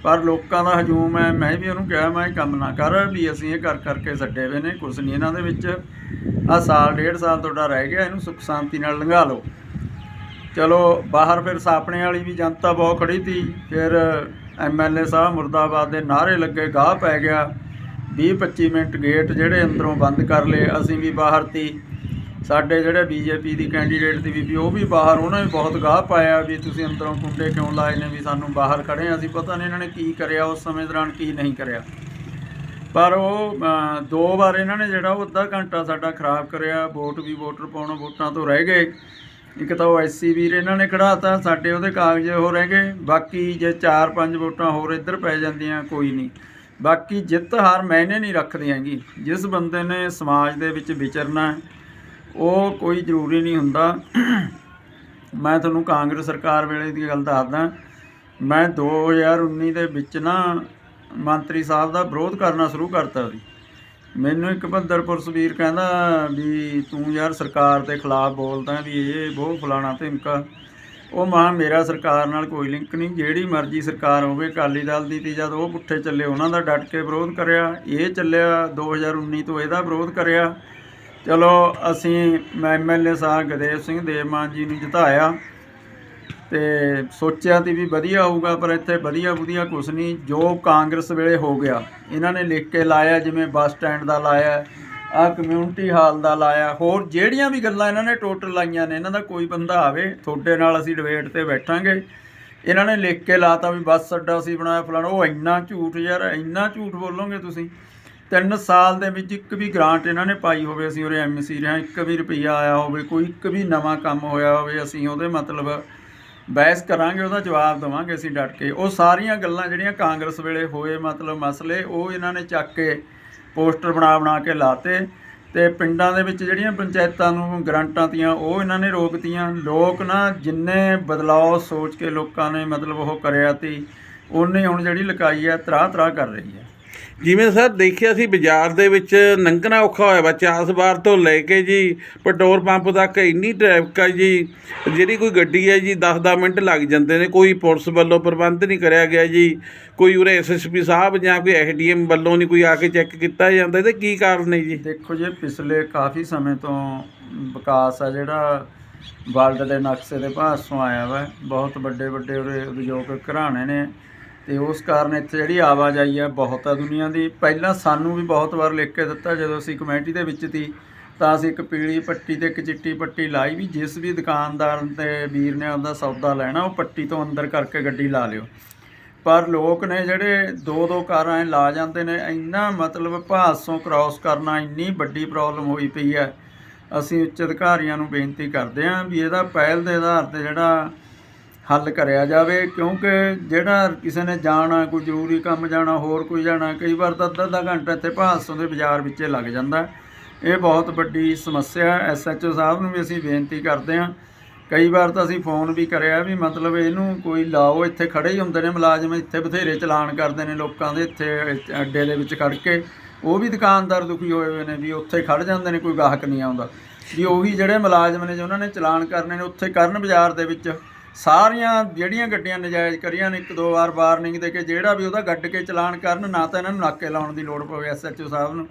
ਪਰ ਲੋਕਾਂ ਦਾ ਹਜੂਮ ਹੈ, ਮੈਂ ਵੀ ਉਹਨੂੰ ਕਿਹਾ, ਮੈਂ ਇਹ ਕੰਮ ਨਾ ਕਰ ਵੀ ਅਸੀਂ ਇਹ ਕਰ ਕਰਕੇ ਛੱਡੇ ਹੋਏ ਨੇ, ਕੁਛ ਨਹੀਂ ਇਹਨਾਂ ਦੇ ਵਿੱਚ। ਆ ਸਾਲ, ਡੇਢ ਸਾਲ ਤੁਹਾਡਾ ਰਹਿ ਗਿਆ, ਇਹਨੂੰ ਸੁੱਖ ਸ਼ਾਂਤੀ ਨਾਲ ਲੰਘਾ ਲਓ। ਚਲੋ, ਬਾਹਰ ਫਿਰ ਸਾਪਣੇ ਵਾਲੀ ਵੀ ਜਨਤਾ ਬਹੁਤ ਖੜੀ ਸੀ ਫਿਰ ਐਮਐਲਏ ਸਾਹਿਬ ਮੁਰਦਾਬਾਦ ਦੇ ਨਾਅਰੇ ਲੱਗੇ, ਗਾਹ ਪੈ ਗਿਆ। 20 25 ਮਿੰਟ ਗੇਟ ਜਿਹੜੇ ਅੰਦਰੋਂ ਬੰਦ ਕਰ ਲਏ, ਅਸੀਂ ਵੀ ਬਾਹਰ ਤੀ ਸਾਡੇ ਜਿਹੜੇ ਬੀਜੇਪੀ ਦੀ ਕੈਂਡੀਡੇਟ ਦੀ ਬੀਬੀ, ਉਹ ਵੀ ਬਾਹਰ, ਉਹਨਾਂ ਨੇ ਬਹੁਤ ਗਾਹ ਪਾਇਆ ਵੀ ਤੁਸੀਂ ਅੰਦਰੋਂ ਕੁੰਡੇ ਕਿਉਂ ਲਾਏ ਨੇ ਵੀ ਸਾਨੂੰ ਬਾਹਰ ਖੜੇ ਹਾਂ ਅਸੀਂ, ਪਤਾ ਨਹੀਂ ਇਹਨਾਂ ਨੇ ਕੀ ਕਰਿਆ, ਉਸ ਸਮੇਂ ਦੌਰਾਨ ਕੀ ਨਹੀਂ ਕਰਿਆ। ਪਰ ਉਹ ਦੋ ਵਾਰ ਇਹਨਾਂ ਨੇ ਜਿਹੜਾ ਉਹ ਅੱਧਾ ਘੰਟਾ ਸਾਡਾ ਖਰਾਬ ਕਰਿਆ, ਵੋਟ ਵੀ ਵੋਟਰ ਪਾਉਣ ਵੋਟਾਂ ਤੋਂ ਰਹਿ ਗਏ। ਇੱਕ ਤਾਂ ਉਹ ਐਸਸੀ ਵੀਰ ਇਹਨਾਂ ਨੇ ਕਢਾਤਾ, ਸਾਡੇ ਉਹਦੇ ਕਾਗਜ਼ ਹੋ ਰਹਿ ਗਏ, ਬਾਕੀ ਜੇ 4-5 ਵੋਟਾਂ ਹੋਰ ਇੱਧਰ ਪੈ ਜਾਂਦੀਆਂ, ਕੋਈ ਨਹੀਂ। ਬਾਕੀ ਜਿੱਤ ਹਾਰ ਮੈਨੇ ਨਹੀਂ ਰੱਖਦੀ ਹੈਗੀ। ਜਿਸ ਬੰਦੇ ਨੇ ਸਮਾਜ ਦੇ ਵਿੱਚ ਵਿਚਰਨਾ ਉਹ ਕੋਈ ਜ਼ਰੂਰੀ ਨਹੀਂ ਹੁੰਦਾ। ਮੈਂ ਤੁਹਾਨੂੰ ਕਾਂਗਰਸ ਸਰਕਾਰ ਵੇਲੇ ਦੀ ਗੱਲ ਦੱਸਦਾ। ਮੈਂ 2019 ਦੇ ਵਿੱਚ ਨਾ ਮੰਤਰੀ ਸਾਹਿਬ ਦਾ ਵਿਰੋਧ ਕਰਨਾ ਸ਼ੁਰੂ ਕਰਤਾ ਸੀ। ਮੈਨੂੰ ਇੱਕ ਭੰਦਰਪੁਰ ਸਵੀਰ ਕਹਿੰਦਾ ਵੀ ਤੂੰ ਯਾਰ ਸਰਕਾਰ ਦੇ ਖਿਲਾਫ ਬੋਲਦਾ ਵੀ ਇਹ ਬਹੁਤ ਫਲਾਣਾ ਧਮਕਾ। ਉਹ ਮਾਂ, ਮੇਰਾ ਸਰਕਾਰ ਨਾਲ ਕੋਈ ਲਿੰਕ ਨਹੀਂ। ਜਿਹੜੀ ਮਰਜ਼ੀ ਸਰਕਾਰ ਹੋਵੇ, ਅਕਾਲੀ ਦਲ ਦੀ ਤੇ ਜਦ ਉਹ ਪੁੱਠੇ ਚੱਲੇ, ਉਹਨਾਂ ਦਾ ਡਟ ਕੇ ਵਿਰੋਧ ਕਰਿਆ। ਇਹ ਚੱਲਿਆ 2019 ਤੋਂ ਇਹਦਾ ਵਿਰੋਧ ਕਰਿਆ। ਚਲੋ, ਅਸੀਂ ਮੈਂ ਐਮਐਲਏ ਸਾਹਿਬ ਗਦੇਵ ਸਿੰਘ ਦੇਵਮਾਨ ਜੀ ਨੂੰ ਜਿਤਾਇਆ। ਤੇ ਸੋਚਿਆ ਤੀ ਵੀ ਵਧੀਆ ਹੋਊਗਾ, ਪਰ ਇੱਥੇ ਵਧੀਆ ਵਧੀਆ ਕੁਛ ਨਹੀਂ। ਜੋ ਕਾਂਗਰਸ ਵੇਲੇ ਹੋ ਗਿਆ, ਇਹਨਾਂ ਨੇ ਲਿਖ ਕੇ ਲਾਇਆ, ਜਿਵੇਂ ਬੱਸ ਸਟੈਂਡ ਦਾ ਲਾਇਆ। ਆ ਕਮਿਊਨਿਟੀ ਹਾਲ ਦਾ ਲਾਇਆ। ਹੋਰ ਜਿਹੜੀਆਂ ਵੀ ਗੱਲਾਂ ਇਹਨਾਂ ਨੇ ਟੋਟਲ ਲਾਈਆਂ ਨੇ, ਇਹਨਾਂ ਦਾ ਕੋਈ ਬੰਦਾ ਆਵੇ, ਤੁਹਾਡੇ ਨਾਲ ਅਸੀਂ ਡਿਬੇਟ ਤੇ ਬੈਠਾਂਗੇ। ਇਹਨਾਂ ਨੇ ਲਿਖ ਕੇ ਲਾਤਾ ਵੀ ਬੱਸ ਅੱਡਾ ਅਸੀਂ ਬਣਾਇਆ ਫਲਾਣਾ। ਉਹ ਇੰਨਾ ਝੂਠ ਯਾਰ, ਇੰਨਾ ਝੂਠ ਬੋਲੋਗੇ ਤੁਸੀਂ। ਤਿੰਨ ਸਾਲ ਦੇ ਵਿੱਚ ਇੱਕ ਵੀ ਗ੍ਰਾਂਟ ਇਹਨਾਂ ਨੇ ਪਾਈ ਹੋਵੇ, ਅਸੀਂ ਉਰੇ ਐਮਸੀ ਰਿਹਾ ਇੱਕ ਵੀ ਰੁਪਈਆ ਆਇਆ ਹੋਵੇ, ਕੋਈ ਇੱਕ ਵੀ ਨਵਾਂ ਕੰਮ ਹੋਇਆ ਹੋਵੇ, ਅਸੀਂ ਉਹਦੇ ਮਤਲਬ ਬਹਿਸ ਕਰਾਂਗੇ, ਉਹਦਾ ਜਵਾਬ ਦੇਵਾਂਗੇ ਅਸੀਂ ਡਟ ਕੇ। ਉਹ ਸਾਰੀਆਂ ਗੱਲਾਂ ਜਿਹੜੀਆਂ ਕਾਂਗਰਸ ਵੇਲੇ ਹੋਏ ਮਤਲਬ ਮਸਲੇ, ਉਹ ਇਹਨਾਂ ਨੇ ਚੱਕ ਕੇ ਪੋਸਟਰ ਬਣਾ ਬਣਾ ਕੇ ਲਾਤੇ ਤੇ ਪਿੰਡਾਂ ਦੇ ਵਿੱਚ ਜਿਹੜੀਆਂ ਪੰਚਾਇਤਾਂ ਨੂੰ ਗ੍ਰਾਂਟਾਂ ਤੀਆਂ, ਉਹ ਇਹਨਾਂ ਨੇ ਰੋਕਤੀਆਂ ਲੋਕ ਨਾ ਜਿੰਨੇ ਬਦਲਾਅ ਸੋਚ ਕੇ ਲੋਕਾਂ ਨੇ ਮਤਲਬ ਉਹ ਕਰਿਆ ਤੀ ਉਹਨੇ ਹੁਣ ਜਿਹੜੀ ਲਕਾਈ ਹੈ ਤਰਾ ਤਰਾ ਕਰ ਰਹੀ ਹੈ ਜਿਵੇਂ ਸਰ ਦੇਖਿਆ ਸੀ ਬਾਜ਼ਾਰ ਦੇ ਵਿੱਚ ਨੰਗਣਾ ਔਖਾ ਹੋਇਆ ਵਾ ਚਾਸਬਾਰ ਤੋਂ ਲੈ ਕੇ ਜੀ, ਪੈਟਰੋਲ ਪੰਪ ਤੱਕ ਇੰਨੀ ਟ੍ਰੈਫਿਕ ਆ ਜੀ, ਜਿਹੜੀ ਕੋਈ ਗੱਡੀ ਹੈ ਜੀ 10-10 ਮਿੰਟ ਲੱਗ ਜਾਂਦੇ ਨੇ, ਕੋਈ ਪੁਲਿਸ ਵੱਲੋਂ ਪ੍ਰਬੰਧ ਨਹੀਂ ਕਰਿਆ ਗਿਆ ਜੀ, ਕੋਈ ਉਰੇ ਐਸਐਸਪੀ ਸਾਹਿਬ ਜਾਂ ਕੋਈ ਐਸਡੀਐਮ ਵੱਲੋਂ ਨਹੀਂ ਕੋਈ ਆ ਕੇ ਚੈੱਕ ਕੀਤਾ ਜਾਂਦਾ, ਇਹਦੇ ਕੀ ਕਾਰਨ ਹੈ ਜੀ? ਦੇਖੋ ਜੀ, ਪਿਛਲੇ ਕਾਫੀ ਸਮੇਂ ਤੋਂ ਵਿਕਾਸ ਆ ਜਿਹੜਾ, ਵਰਲਡ ਦੇ ਨਕਸ਼ੇ ਦੇ ਭਾਸੋਂ ਆਇਆ ਵਾ, ਬਹੁਤ ਵੱਡੇ ਵੱਡੇ ਉਰੇ ਉਦਯੋਗ ਘਰਾਣੇ ਨੇ ਤੇ ਉਸ ਕਾਰਨ ਇੱਥੇ ਜਿਹੜੀ ਆਵਾਜਾਈ ਹੈ ਬਹੁਤ ਆ ਦੁਨੀਆ ਦੀ। ਪਹਿਲਾਂ ਸਾਨੂੰ ਵੀ ਬਹੁਤ ਵਾਰ ਲਿਖ ਕੇ ਦਿੱਤਾ, ਜਦੋਂ ਅਸੀਂ ਕਮੇਟੀ ਦੇ ਵਿੱਚ ਸੀ, ਤਾਂ ਅਸੀਂ ਇੱਕ ਪੀਲੀ ਪੱਟੀ ਤੇ ਇੱਕ ਚਿੱਟੀ ਪੱਟੀ ਲਾਈ ਵੀ, ਜਿਸ ਵੀ ਦੁਕਾਨਦਾਰ ਤੇ ਵੀਰ ਨੇ ਆਪਦਾ ਸੌਦਾ ਲੈਣਾ, ਉਹ ਪੱਟੀ ਤੋਂ ਅੰਦਰ ਕਰਕੇ ਗੱਡੀ ਲਾ ਲਿਓ। ਪਰ ਲੋਕ ਨੇ ਜਿਹੜੇ ਦੋ ਦੋ ਕਾਰਾਂ ਐਂ ਲਾ ਜਾਂਦੇ ਨੇ, ਇੰਨਾ ਮਤਲਬ ਭਾਸੋਂ ਕ੍ਰਾਸ ਕਰਨਾ, ਇੰਨੀ ਵੱਡੀ ਪ੍ਰੋਬਲਮ ਹੋਈ ਪਈ ਹੈ। ਅਸੀਂ ਉੱਚ ਅਧਿਕਾਰੀਆਂ ਨੂੰ ਬੇਨਤੀ ਕਰਦੇ ਹਾਂ ਵੀ ਇਹਦਾ ਪਹਿਲ ਦੇ ਆਧਾਰ ਤੇ ਜਿਹੜਾ ਹੱਲ ਕਰਿਆ ਜਾਵੇ, ਕਿਉਂਕਿ ਜਿਹੜਾ ਕਿਸੇ ਨੇ ਜਾਣਾ, ਕੋਈ ਜ਼ਰੂਰੀ ਕੰਮ ਜਾਣਾ, ਹੋਰ ਕੋਈ ਜਾਣਾ, ਕਈ ਵਾਰ ਤਾਂ ਅੱਧਾ ਅੱਧਾ ਘੰਟਾ ਇੱਥੇ ਭਾਸੋਂ ਦੇ ਬਾਜ਼ਾਰ ਵਿੱਚ ਲੱਗ ਜਾਂਦਾ। ਇਹ ਬਹੁਤ ਵੱਡੀ ਸਮੱਸਿਆ ਹੈ। ਐਸਐਚਓ ਸਾਹਿਬ ਨੂੰ ਵੀ ਅਸੀਂ ਬੇਨਤੀ ਕਰਦੇ ਹਾਂ। ਕਈ ਵਾਰ ਤਾਂ ਅਸੀਂ ਫੋਨ ਵੀ ਕਰਿਆ ਵੀ ਮਤਲਬ ਇਹਨੂੰ ਕੋਈ ਲਾਓ, ਇੱਥੇ ਖੜੇ ਹੀ ਹੁੰਦੇ ਨੇ ਮੁਲਾਜ਼ਮ, ਇੱਥੇ ਬਥੇਰੇ ਚਲਾਨ ਕਰਦੇ ਨੇ ਲੋਕਾਂ ਦੇ, ਇੱਥੇ ਅੱਡੇ ਦੇ ਵਿੱਚ ਖੜ ਕੇ। ਉਹ ਵੀ ਦੁਕਾਨਦਾਰ ਦੁਖੀ ਹੋਏ ਹੋਏ ਨੇ ਵੀ ਉੱਥੇ ਖੜ ਜਾਂਦੇ ਨੇ, ਕੋਈ ਗਾਹਕ ਨਹੀਂ ਆਉਂਦਾ। ਵੀ ਉਹੀ ਜਿਹੜੇ ਮੁਲਾਜ਼ਮ ਨੇ ਜਿਨ੍ਹਾਂ ਨੇ ਚਲਾਨ ਕਰਨੇ ਨੇ, ਉੱਥੇ ਕਰਨ ਬਾਜ਼ਾਰ ਦੇ ਵਿੱਚ। ਸਾਰੀਆਂ ਜਿਹੜੀਆਂ ਗੱਡੀਆਂ ਨਜਾਇਜ਼ ਕਰੀਆਂ ਨੇ, ਇੱਕ ਦੋ ਵਾਰ ਵਾਰਨਿੰਗ ਦੇ ਕੇ ਜਿਹੜਾ ਵੀ ਉਹਦਾ ਗੱਡ ਕੇ ਚਲਾਨ ਕਰਨ, ਨਾ ਤਾਂ ਇਹਨਾਂ ਨੂੰ ਨਾਕੇ ਲਾਉਣ ਦੀ ਲੋੜ ਪਵੇ ਐਸਐਚਓ ਸਾਹਿਬ ਨੂੰ।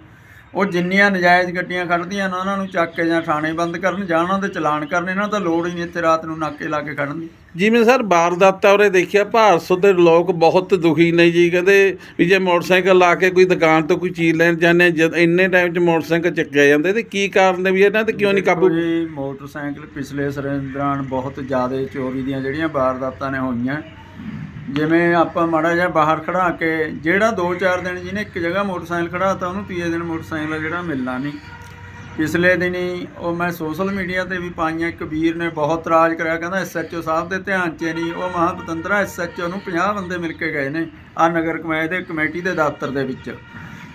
ਉਹ ਜਿੰਨੀਆਂ ਨਜਾਇਜ਼ ਗੱਡੀਆਂ ਖੜਦੀਆਂ ਨੇ ਉਹਨਾਂ ਨੂੰ ਚੱਕ ਕੇ ਜਾਂ ਥਾਣੇ ਬੰਦ ਕਰਨ ਜਾਂ ਉਹਨਾਂ ਦੇ ਚਲਾਨ ਕਰਨ ਇਹਨਾਂ ਤਾਂ ਲੋੜ ਹੀ ਨਹੀਂ ਇੱਥੇ ਰਾਤ ਨੂੰ ਨਾਕੇ ਲਾ ਕੇ ਖੜਨ ਦੀ। ਜਿਵੇਂ ਸਰ ਵਾਰਦਾਤਾਂ ਉਰੇ ਦੇਖਿਆ ਭਾਰਤ ਦੇ ਲੋਕ ਬਹੁਤ ਦੁਖੀ ਨੇ ਜੀ ਕਹਿੰਦੇ ਵੀ ਜੇ ਮੋਟਰਸਾਈਕਲ ਲਾ ਕੇ ਕੋਈ ਦੁਕਾਨ ਤੋਂ ਕੋਈ ਚੀਜ਼ ਲੈਣ ਜਾਂਦੇ ਜਦ ਇੰਨੇ ਟਾਈਮ 'ਚ ਮੋਟਰਸਾਈਕਲ ਚੱਕਿਆ ਜਾਂਦੇ ਤੇ ਕੀ ਕਾਰਨ ਨੇ ਵੀ ਇਹਨਾਂ ਤੇ ਕਿਉਂ ਨਹੀਂ ਕਾਬੂ? ਜੀ ਮੋਟਰਸਾਈਕਲ ਪਿਛਲੇ ਸਮੇਂ ਦੌਰਾਨ ਬਹੁਤ ਜ਼ਿਆਦਾ ਚੋਰੀ ਦੀਆਂ ਜਿਹੜੀਆਂ ਵਾਰਦਾਤਾਂ ਨੇ ਹੋਈਆਂ ਜਿਵੇਂ ਆਪਾਂ ਮਾੜਾ ਜਿਹਾ ਬਾਹਰ ਖੜਾ ਕੇ ਜਿਹੜਾ 2-4 ਦਿਨ ਜਿਹਨੇ ਇੱਕ ਜਗ੍ਹਾ ਮੋਟਰਸਾਈਕਲ ਖੜਾਤਾ ਉਹਨੂੰ ਤੀਏ ਦਿਨ ਮੋਟਰਸਾਈਕਲ ਆ ਜਿਹੜਾ ਮਿਲਣਾ ਨਹੀਂ। ਪਿਛਲੇ ਦਿਨੀ ਉਹ ਮੈਂ ਸੋਸ਼ਲ ਮੀਡੀਆ ਤੇ ਵੀ ਪਾਈਆਂ, ਇੱਕ ਵੀਰ ਨੇ ਬਹੁਤ ਇਤਰਾਜ਼ ਕਰਿਆ, ਕਹਿੰਦਾ ਐਸਐਚਓ ਸਾਹਿਬ ਦੇ ਧਿਆਨ 'ਚ ਨਹੀਂ, ਉਹ ਮਹਾਪਤੰਦਰਾ ਐਸਐਚਓ ਨੂੰ 50 ਬੰਦੇ ਮਿਲ ਕੇ ਗਏ ਨੇ ਆ ਨਗਰ ਕਮੇਟੀ ਦੇ ਕਮੇਟੀ ਦੇ ਦਫ਼ਤਰ ਦੇ ਵਿੱਚ।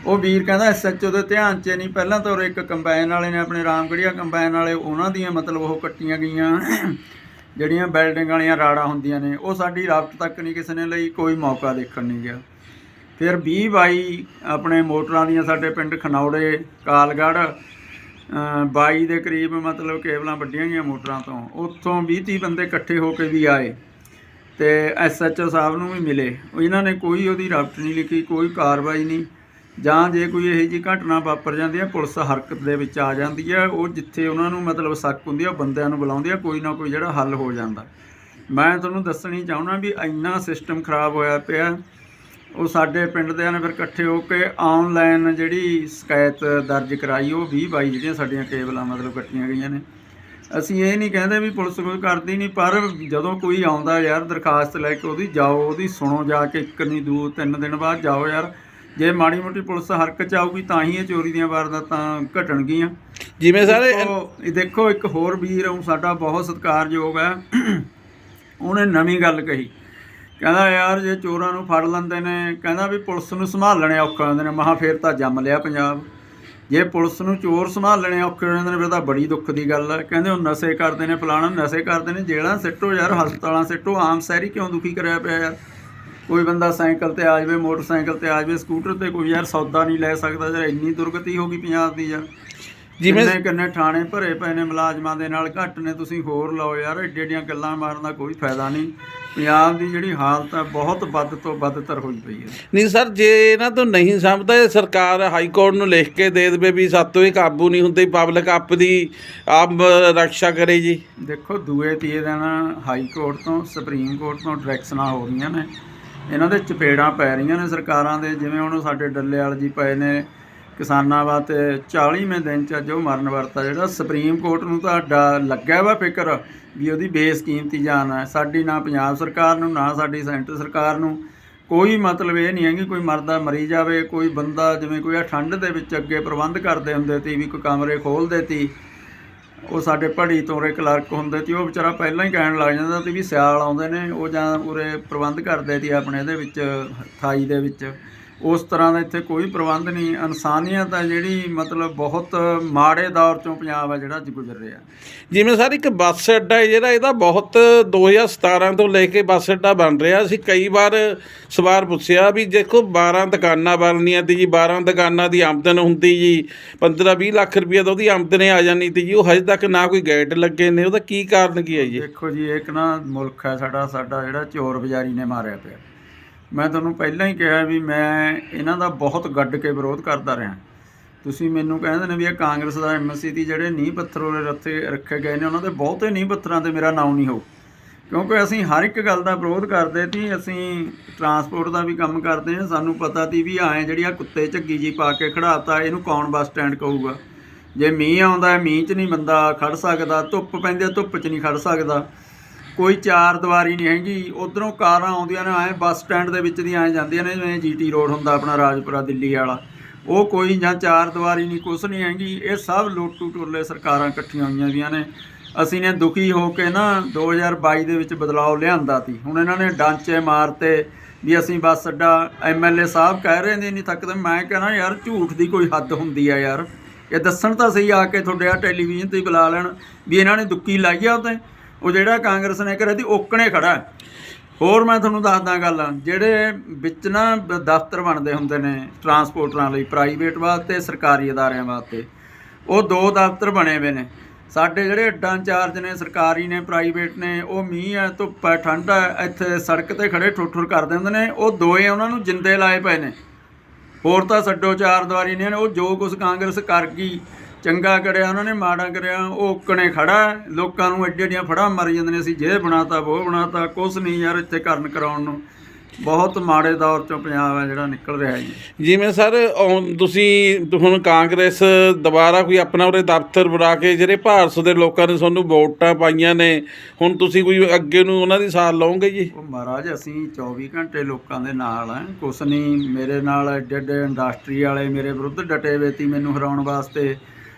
ਉਹ ਵੀਰ ਕਹਿੰਦਾ ਐਸਐਚਓ ਦੇ ਧਿਆਨ 'ਚ ਨਹੀਂ, ਪਹਿਲਾਂ ਤਾਂ ਉਹ ਇੱਕ ਕੰਬਾਈਨ ਵਾਲੇ ਨੇ, ਆਪਣੇ ਰਾਮਗੜੀਆ ਕੰਬਾਈਨ ਵਾਲੇ, ਉਹਨਾਂ ਦੀਆਂ ਮਤਲਬ ਉਹ ਕੱਟੀਆਂ ਗਈਆਂ। ਜਿਹੜੀਆਂ ਬਿਲਡਿੰਗ ਵਾਲੀਆਂ ਰਾੜਾਂ ਹੁੰਦੀਆਂ ਨੇ ਉਹ ਸਾਡੀ ਰਾਬਤ ਤੱਕ ਨਹੀਂ ਕਿਸੇ ਨੇ ਲਈ ਕੋਈ ਮੌਕਾ ਦੇਖਣ ਨਹੀਂ ਗਿਆ। ਫਿਰ 20 ਬਾਈ ਆਪਣੇ ਮੋਟਰਾਂ ਦੀਆਂ ਸਾਡੇ ਪਿੰਡ ਖਨੌੜੇ ਕਾਲਗੜ੍ਹ ਅ, 22 ਦੇ ਕਰੀਬ ਮਤਲਬ ਕੇਬਲਾਂ ਵੱਡੀਆਂ ਗਈਆਂ ਮੋਟਰਾਂ ਤੋਂ। ਉੱਥੋਂ 20 30 ਬੰਦੇ ਇਕੱਠੇ ਹੋ ਕੇ ਵੀ ਆਏ ਤੇ ਐਸਐਚਓ ਸਾਹਿਬ ਨੂੰ ਵੀ ਮਿਲੇ। ਇਹਨਾਂ ਨੇ ਕੋਈ ਉਹਦੀ ਰਾਬਤ ਨਹੀਂ ਲਿਖੀ ਕੋਈ ਕਾਰਵਾਈ ਨਹੀਂ। ਜਾਂ ਜੇ ਕੋਈ ਇਹੋ ਜਿਹੀ ਘਟਨਾ ਵਾਪਰ ਜਾਂਦੀ ਹੈ ਪੁਲਿਸ ਹਰਕਤ ਦੇ ਵਿੱਚ ਆ ਜਾਂਦੀ ਹੈ ਉਹ ਜਿੱਥੇ ਉਹਨਾਂ ਨੂੰ ਮਤਲਬ ਸ਼ੱਕ ਹੁੰਦੀ ਹੈ ਉਹ ਬੰਦਿਆਂ ਨੂੰ ਬੁਲਾਉਂਦੀ ਹੈ ਕੋਈ ਨਾ ਕੋਈ ਜਿਹੜਾ ਹੱਲ ਹੋ ਜਾਂਦਾ। ਮੈਂ ਤੁਹਾਨੂੰ ਦੱਸਣੀ ਚਾਹੁੰਦਾ ਵੀ ਇੰਨਾ ਸਿਸਟਮ ਖਰਾਬ ਹੋਇਆ ਪਿਆ, ਉਹ ਸਾਡੇ ਪਿੰਡ ਦੇ ਨੇ ਫਿਰ ਇਕੱਠੇ ਹੋ ਕੇ ਆਨਲਾਈਨ ਜਿਹੜੀ ਸ਼ਿਕਾਇਤ ਦਰਜ ਕਰਾਈ, ਉਹ 20 22 ਜਿਹੜੀਆਂ ਸਾਡੀਆਂ ਕੇਬਲਾਂ ਮਤਲਬ ਕੱਟੀਆਂ ਗਈਆਂ ਨੇ। ਅਸੀਂ ਇਹ ਨਹੀਂ ਕਹਿੰਦੇ ਵੀ ਪੁਲਿਸ ਕੋਈ ਕਰਦੀ ਨਹੀਂ, ਪਰ ਜਦੋਂ ਕੋਈ ਆਉਂਦਾ ਯਾਰ ਦਰਖਾਸਤ ਲੈ ਕੇ ਉਹਦੀ, ਜਾਓ ਉਹਦੀ ਸੁਣੋ ਜਾ ਕੇ, ਇੱਕ ਨਹੀਂ ਦੋ ਤਿੰਨ ਦਿਨ ਬਾਅਦ ਜਾਓ ਯਾਰ। ਜੇ ਮਾੜੀ ਮੋਟੀ ਪੁਲਿਸ ਹਰਕਤ ਚ ਆਊਗੀ ਤਾਂ ਹੀ ਇਹ ਚੋਰੀ ਦੀਆਂ ਵਾਰਦਾਤਾਂ ਘਟਣਗੀਆਂ। ਜਿਵੇਂ ਸਰ ਇਹ- ਦੇਖੋ ਇੱਕ ਹੋਰ ਵੀਰ ਉਹ ਸਾਡਾ ਬਹੁਤ ਸਤਿਕਾਰਯੋਗ ਹੈ ਉਹਨੇ ਨਵੀਂ ਗੱਲ ਕਹੀ। ਕਹਿੰਦਾ ਯਾਰ ਜੇ ਚੋਰਾਂ ਨੂੰ ਫੜ ਲੈਂਦੇ ਨੇ ਕਹਿੰਦਾ ਵੀ ਪੁਲਿਸ ਨੂੰ ਸੰਭਾਲਣੇ ਔਖੇ ਹੁੰਦੇ ਨੇ। ਮਹਾ ਫੇਰ ਤਾਂ ਜੰਮ ਲਿਆ ਪੰਜਾਬ। ਜੇ ਪੁਲਿਸ ਨੂੰ ਚੋਰ ਸੰਭਾਲਣੇ ਔਖੇ ਹੋ ਜਾਂਦੇ ਨੇ ਫਿਰ ਤਾਂ ਬੜੀ ਦੁੱਖ ਦੀ ਗੱਲ ਹੈ ਕਹਿੰਦੇ ਉਹ ਨਸ਼ੇ ਕਰਦੇ ਨੇ ਫਲਾਣਾ ਨਸ਼ੇ ਕਰਦੇ ਨੇ ਜੇਲ੍ਹਾਂ ਸਿੱਟੋ ਯਾਰ ਹਸਪਤਾਲਾਂ ਸਿੱਟੋ ਆਮ ਸ਼ਹਿਰੀ ਕਿਉਂ ਦੁਖੀ ਕਰਿਆ ਪਿਆ ਯਾਰ? ਕੋਈ ਬੰਦਾ ਸਾਈਕਲ ਤੇ ਆ ਜਾਵੇ ਮੋਟਰਸਾਈਕਲ ਤੇ ਆ ਜਾਵੇ ਸਕੂਟਰ ਤੇ ਕੋਈ ਯਾਰ ਸੌਦਾ ਨਹੀਂ ਲੈ ਸਕਦਾ ਯਾਰ ਇੰਨੀ ਦੁਰਗਤੀ ਹੋ ਗਈ ਪੰਜਾਬ ਦੀ ਯਾਰ। ਜਿਵੇਂ ਕਿੰਨੇ ਥਾਣੇ ਭਰੇ ਪਏ ਨੇ ਮੁਲਾਜ਼ਮਾਂ ਦੇ ਨਾਲ ਘੱਟ ਨੇ ਤੁਸੀਂ ਹੋਰ ਲਓ ਯਾਰ ਏਡੀ ਏਡੀਆਂ ਗੱਲਾਂ ਮਾਰਨ ਦਾ ਕੋਈ ਫਾਇਦਾ ਨਹੀਂ। ਪੰਜਾਬ ਦੀ ਜਿਹੜੀ ਹਾਲਤ ਹੈ ਬਹੁਤ ਵੱਧ ਤੋਂ ਵੱਧਤਰ ਹੋਈ ਪਈ ਹੈ। ਨਹੀਂ ਸਰ ਜੇ ਇਹਨਾਂ ਤੋਂ ਨਹੀਂ ਸਮਝਦਾ ਇਹ ਸਰਕਾਰ ਹਾਈ ਕੋਰਟ ਨੂੰ ਲਿਖ ਕੇ ਦੇ ਦੇਵੇ ਵੀ ਸਾਤੋਂ ਇਹ ਕਾਬੂ ਨਹੀਂ ਹੁੰਦੇ ਪਬਲਿਕ ਆਪ ਦੀ ਆਪ ਰੱਖਿਆ ਕਰੇ ਜੀ। ਦੇਖੋ ਦੂਏ ਤੀਏ ਦਿਨ ਹਾਈ ਕੋਰਟ ਤੋਂ ਸੁਪਰੀਮ ਕੋਰਟ ਤੋਂ ਡਾਇਰੈਕਸ਼ਨਾਂ ਹੋ ਰਹੀਆਂ ਨੇ। ਇਹਨਾਂ ਦੇ ਚਪੇੜਾਂ ਪੈ ਰਹੀਆਂ ਨੇ ਸਰਕਾਰਾਂ ਦੇ, ਜਿਵੇਂ ਹੁਣ ਸਾਡੇ ਡੱਲੇਵਾਲ ਜੀ ਪਏ ਨੇ ਕਿਸਾਨਾਂ ਵਾਸਤੇ 40ਵੇਂ ਦਿਨ ਚ ਅੱਜ ਉਹ ਮਰਨ ਵਰਤਾ। ਜਿਹੜਾ ਸੁਪਰੀਮ ਕੋਰਟ ਨੂੰ ਤਾਂ ਡਾ ਲੱਗਿਆ ਵਾ ਫਿਕਰ ਵੀ ਉਹਦੀ ਬੇਸਕੀਮਤੀ ਜਾਨ ਹੈ ਸਾਡੀ ਨਾ ਪੰਜਾਬ ਸਰਕਾਰ ਨੂੰ, ਨਾ ਸਾਡੀ ਸੈਂਟਰ ਸਰਕਾਰ ਨੂੰ। ਕੋਈ ਮਤਲਬ ਇਹ ਨਹੀਂ ਹੈ ਕਿ ਕੋਈ ਮਰਦਾ ਮਰੀ ਜਾਵੇ, ਕੋਈ ਬੰਦਾ ਜਿਵੇਂ ਕੋਈ ਆ ਠੰਡ ਦੇ ਵਿੱਚ ਅੱਗੇ ਪ੍ਰਬੰਧ ਕਰਦੇ ਹੁੰਦੇ ਤੀ ਵੀ ਕੋਈ ਕਮਰੇ ਖੋਲ੍ਹਦੇ ਤੀ ਉਹ ਸਾਡੇ ਭੜੀ ਤੋਰੇ ਕਲਰਕ ਹੁੰਦੇ ਸੀ ਉਹ ਵਿਚਾਰਾ ਪਹਿਲਾਂ ਹੀ ਕਹਿਣ ਲੱਗ ਜਾਂਦਾ ਸੀ ਵੀ ਸਿਆਲ ਆਉਂਦੇ ਨੇ, ਉਹ ਜਾਂ ਉਰੇ ਪ੍ਰਬੰਧ ਕਰਦੇ ਸੀ ਆਪਣੇ ਇਹਦੇ ਵਿੱਚ, ਥਾਈ ਦੇ ਵਿੱਚ। ਉਸ ਤਰ੍ਹਾਂ ਦਾ ਇੱਥੇ ਕੋਈ ਪ੍ਰਬੰਧ ਨਹੀਂ ਇਨਸਾਨੀਅਤ ਹੈ ਜਿਹੜੀ ਮਤਲਬ ਬਹੁਤ ਮਾੜੇ ਦੌਰ ਚੋਂ ਪੰਜਾਬ ਹੈ ਜਿਹੜਾ ਅੱਜ ਗੁਜ਼ਰ ਰਿਹਾ। ਜਿਵੇਂ ਸਰ ਇੱਕ ਬੱਸ ਅੱਡਾ ਹੈ ਜਿਹੜਾ ਇਹਦਾ ਬਹੁਤ 2017 ਤੋਂ ਲੈ ਕੇ ਬੱਸ ਅੱਡਾ ਬਣ ਰਿਹਾ। ਅਸੀਂ ਕਈ ਵਾਰ ਸਵਾਰ ਪੁੱਛਿਆ ਵੀ ਦੇਖੋ 12 ਦੁਕਾਨਾਂ ਬਣਨੀਆਂ ਤੇ ਜੀ 12 ਦੁਕਾਨਾਂ ਦੀ ਆਮਦਨ ਹੁੰਦੀ ਜੀ 15 20 ਲੱਖ ਰੁਪਏ ਤਾਂ ਉਹਦੀ ਆਮਦਨ ਆ ਜਾਣੀ ਤੇ ਜੀ। ਉਹ ਹਜੇ ਤੱਕ ਨਾ ਕੋਈ ਗੇਟ ਲੱਗੇ ਨੇ ਉਹਦਾ ਕੀ ਕਾਰਨ ਕੀ ਹੈ ਜੀ? ਦੇਖੋ ਜੀ ਇੱਕ ਨਾ ਮੁਲਕ ਹੈ ਸਾਡਾ ਸਾਡਾ ਜਿਹੜਾ ਚੋਰ ਬਜ਼ਾਰੀ ਨੇ ਮਾਰਿਆ ਪਿਆ। ਮੈਂ ਤੁਹਾਨੂੰ ਪਹਿਲਾਂ ਹੀ ਕਿਹਾ ਵੀ ਮੈਂ ਇਹਨਾਂ ਦਾ ਬਹੁਤ ਗੱਡ ਕੇ ਵਿਰੋਧ ਕਰਦਾ ਰਿਹਾ। ਤੁਸੀਂ ਮੈਨੂੰ ਕਹਿੰਦੇ ਨੇ ਵੀ ਇਹ ਕਾਂਗਰਸ ਦਾ ਐਮਐਸਸੀ ਦੀ ਜਿਹੜੇ ਨੀਂਹ ਪੱਥਰ ਉਹਦੇ ਰੱਥੇ ਰੱਖੇ ਗਏ ਨੇ, ਉਹਨਾਂ ਦੇ ਬਹੁਤੇ ਨੀਂਹ ਪੱਥਰਾਂ ਤੇ ਮੇਰਾ ਨਾਮ ਨਹੀਂ ਹੋ ਕਿਉਂਕਿ ਅਸੀਂ ਹਰ ਇੱਕ ਗੱਲ ਦਾ ਵਿਰੋਧ ਕਰਦੇ ਸੀ, ਅਸੀਂ ਟਰਾਂਸਪੋਰਟ ਦਾ ਵੀ ਕੰਮ ਕਰਦੇ ਹਾਂ, ਸਾਨੂੰ ਪਤਾ ਸੀ ਵੀ ਆਏ ਜਿਹੜੀ ਆ ਕੁੱਤੇ ਝੱਗੀ ਜੀ ਪਾ ਕੇ ਖੜਾਤਾ, ਇਹਨੂੰ ਕੌਣ ਬੱਸ ਸਟੈਂਡ ਕਹੂਗਾ? ਜੇ ਮੀਂਹ ਆਉਂਦਾ, ਮੀਂਹ 'ਚ ਨਹੀਂ ਬੰਦਾ ਖੜ ਸਕਦਾ, ਧੁੱਪ ਪੈਂਦੀ ਧੁੱਪ 'ਚ ਨਹੀਂ ਖੜ ਸਕਦਾ। ਕੋਈ ਚਾਰ ਦੀਵਾਰੀ ਨਹੀਂ ਹੈਗੀ। ਉਧਰੋਂ ਕਾਰਾਂ ਆਉਂਦੀਆਂ ਨੇ, ਐ ਬੱਸ ਸਟੈਂਡ ਦੇ ਵਿੱਚ ਦੀ ਐ ਜਾਂਦੀਆਂ ਨੇ, ਜਿਵੇਂ ਜੀਟੀ ਰੋਡ ਹੁੰਦਾ ਆਪਣਾ ਰਾਜਪੁਰਾ, ਦਿੱਲੀ ਵਾਲਾ। ਉਹ ਕੋਈ ਜਾਂ ਚਾਰ ਦੀਵਾਰੀ ਨਹੀਂ, ਕੁਛ ਨਹੀਂ ਹੈਗੀ। ਇਹ ਸਭ ਲੋਟੂ ਟੁਰਲੇ ਸਰਕਾਰਾਂ ਇਕੱਠੀਆਂ ਹੋਈਆਂ ਦੀਆਂ ਨੇ। ਅਸੀਂ ਨੇ ਦੁਖੀ ਹੋ ਕੇ ਨਾ 2022 ਦੇ ਵਿੱਚ ਬਦਲਾਅ ਲਿਆਂਦਾ ਸੀ। ਹੁਣ ਇਹਨਾਂ ਨੇ ਡਾਂਚੇ ਮਾਰਤੇ ਵੀ ਅਸੀਂ ਬਸ ਅੱਡਾ ਐਮਐਲਏ ਸਾਹਿਬ ਕਹਿ ਰਹੇ ਨੇ ਨਹੀਂ ਥੱਕਦੇ ਮੈਂ ਕਹਿੰਦਾ ਯਾਰ, ਝੂਠ ਦੀ ਕੋਈ ਹੱਦ ਹੁੰਦੀ ਆ ਯਾਰ। ਇਹ ਦੱਸਣ ਤਾਂ ਸਹੀ ਆ ਕੇ ਤੁਹਾਡੇ ਆ ਟੈਲੀਵਿਜ਼ਨ ਤੇ ਹੀ ਬੁਲਾ ਲੈਣ ਵੀ ਇਹਨਾਂ ਨੇ ਦੁੱਕੀ ਲਾਈ ਆ ਉਹ 'ਤੇ। ਉਹ ਜਿਹੜਾ ਕਾਂਗਰਸ ਨੇ ਕਰਿਆ ਦੀ ਓਕਣੇ ਖੜਾ ਹੋਰ ਮੈਂ ਤੁਹਾਨੂੰ ਦੱਸਦਾ ਗੱਲ, ਜਿਹੜੇ ਵਿੱਚ ਨਾ ਦਫ਼ਤਰ ਬਣਦੇ ਹੁੰਦੇ ਨੇ ਟਰਾਂਸਪੋਰਟਰਾਂ ਲਈ, ਪ੍ਰਾਈਵੇਟ ਵਾਸਤੇ, ਸਰਕਾਰੀ ਅਦਾਰਿਆਂ ਵਾਸਤੇ, ਉਹ ਦੋ ਦਫ਼ਤਰ ਬਣੇ ਹੋਏ ਨੇ। ਸਾਡੇ ਜਿਹੜੇ ਅੱਡਾ ਇੰਚਾਰਜ ਨੇ, ਸਰਕਾਰੀ ਨੇ, ਪ੍ਰਾਈਵੇਟ ਨੇ, ਉਹ ਮੀਂਹ ਹੈ, ਧੁੱਪ ਹੈ, ਠੰਡ ਹੈ, ਇੱਥੇ ਸੜਕ ਤੇ ਖੜੇ ਠੁਰ ਠੁਰ ਕਰਦੇ ਹੁੰਦੇ ਨੇ, ਉਹ ਦੋਏ ਉਹਨਾਂ ਨੂੰ ਜਿੰਦੇ ਲਾਏ ਪਏ ਨੇ। ਹੋਰ ਤਾਂ ਛੱਡੋ ਚਾਰ ਦੀਵਾਰੀ ਨੇ, ਉਹ ਜੋ ਕੁਝ ਕਾਂਗਰਸ ਕਰ ਗਈ ਚੰਗਾ ਕਰਿਆ ਉਹਨਾਂ ਨੇ ਮਾੜਾ ਕਰਿਆ ਉਹ ਓਕਣੇ ਖੜਾ। ਲੋਕਾਂ ਨੂੰ ਐਡੀਆਂ ਐਡੀਆਂ ਫੜਾ ਮਾਰੀ ਜਾਂਦੇ ਨੇ ਅਸੀਂ ਜੇ ਬਣਾਤਾ ਉਹ ਬਣਾਤਾ ਕੁਛ ਨਹੀਂ ਯਾਰ ਇੱਥੇ ਕਰਨ ਕਰਾਉਣ ਨੂੰ। ਬਹੁਤ ਮਾੜੇ ਦੌਰ ਚੋਂ ਪੰਜਾਬ ਹੈ ਜਿਹੜਾ ਨਿਕਲ ਰਿਹਾ ਜੀ। ਜਿਵੇਂ ਸਰ ਤੁਸੀਂ ਹੁਣ ਕਾਂਗਰਸ ਦੁਬਾਰਾ ਕੋਈ ਆਪਣਾ ਉਰੇ ਦਫ਼ਤਰ ਬਣਾ ਕੇ ਜਿਹੜੇ ਭਾਰਤ ਦੇ ਲੋਕਾਂ ਨੇ ਤੁਹਾਨੂੰ ਵੋਟਾਂ ਪਾਈਆਂ ਨੇ ਹੁਣ ਤੁਸੀਂ ਕੋਈ ਅੱਗੇ ਨੂੰ ਉਹਨਾਂ ਦੀ ਸਾਥ ਲਓਗੇ ਜੀ? ਉਹ ਮਹਾਰਾਜ ਅਸੀਂ 24 ਘੰਟੇ ਲੋਕਾਂ ਦੇ ਨਾਲ ਆ ਕੁਛ ਨਹੀਂ ਮੇਰੇ ਨਾਲ ਐਡੇ ਐਡੇ ਇੰਡਸਟਰੀ ਵਾਲੇ ਮੇਰੇ ਵਿਰੁੱਧ ਡਟੇ ਹੋਏ ਤੀ ਮੈਨੂੰ ਹਰਾਉਣ ਵਾਸਤੇ।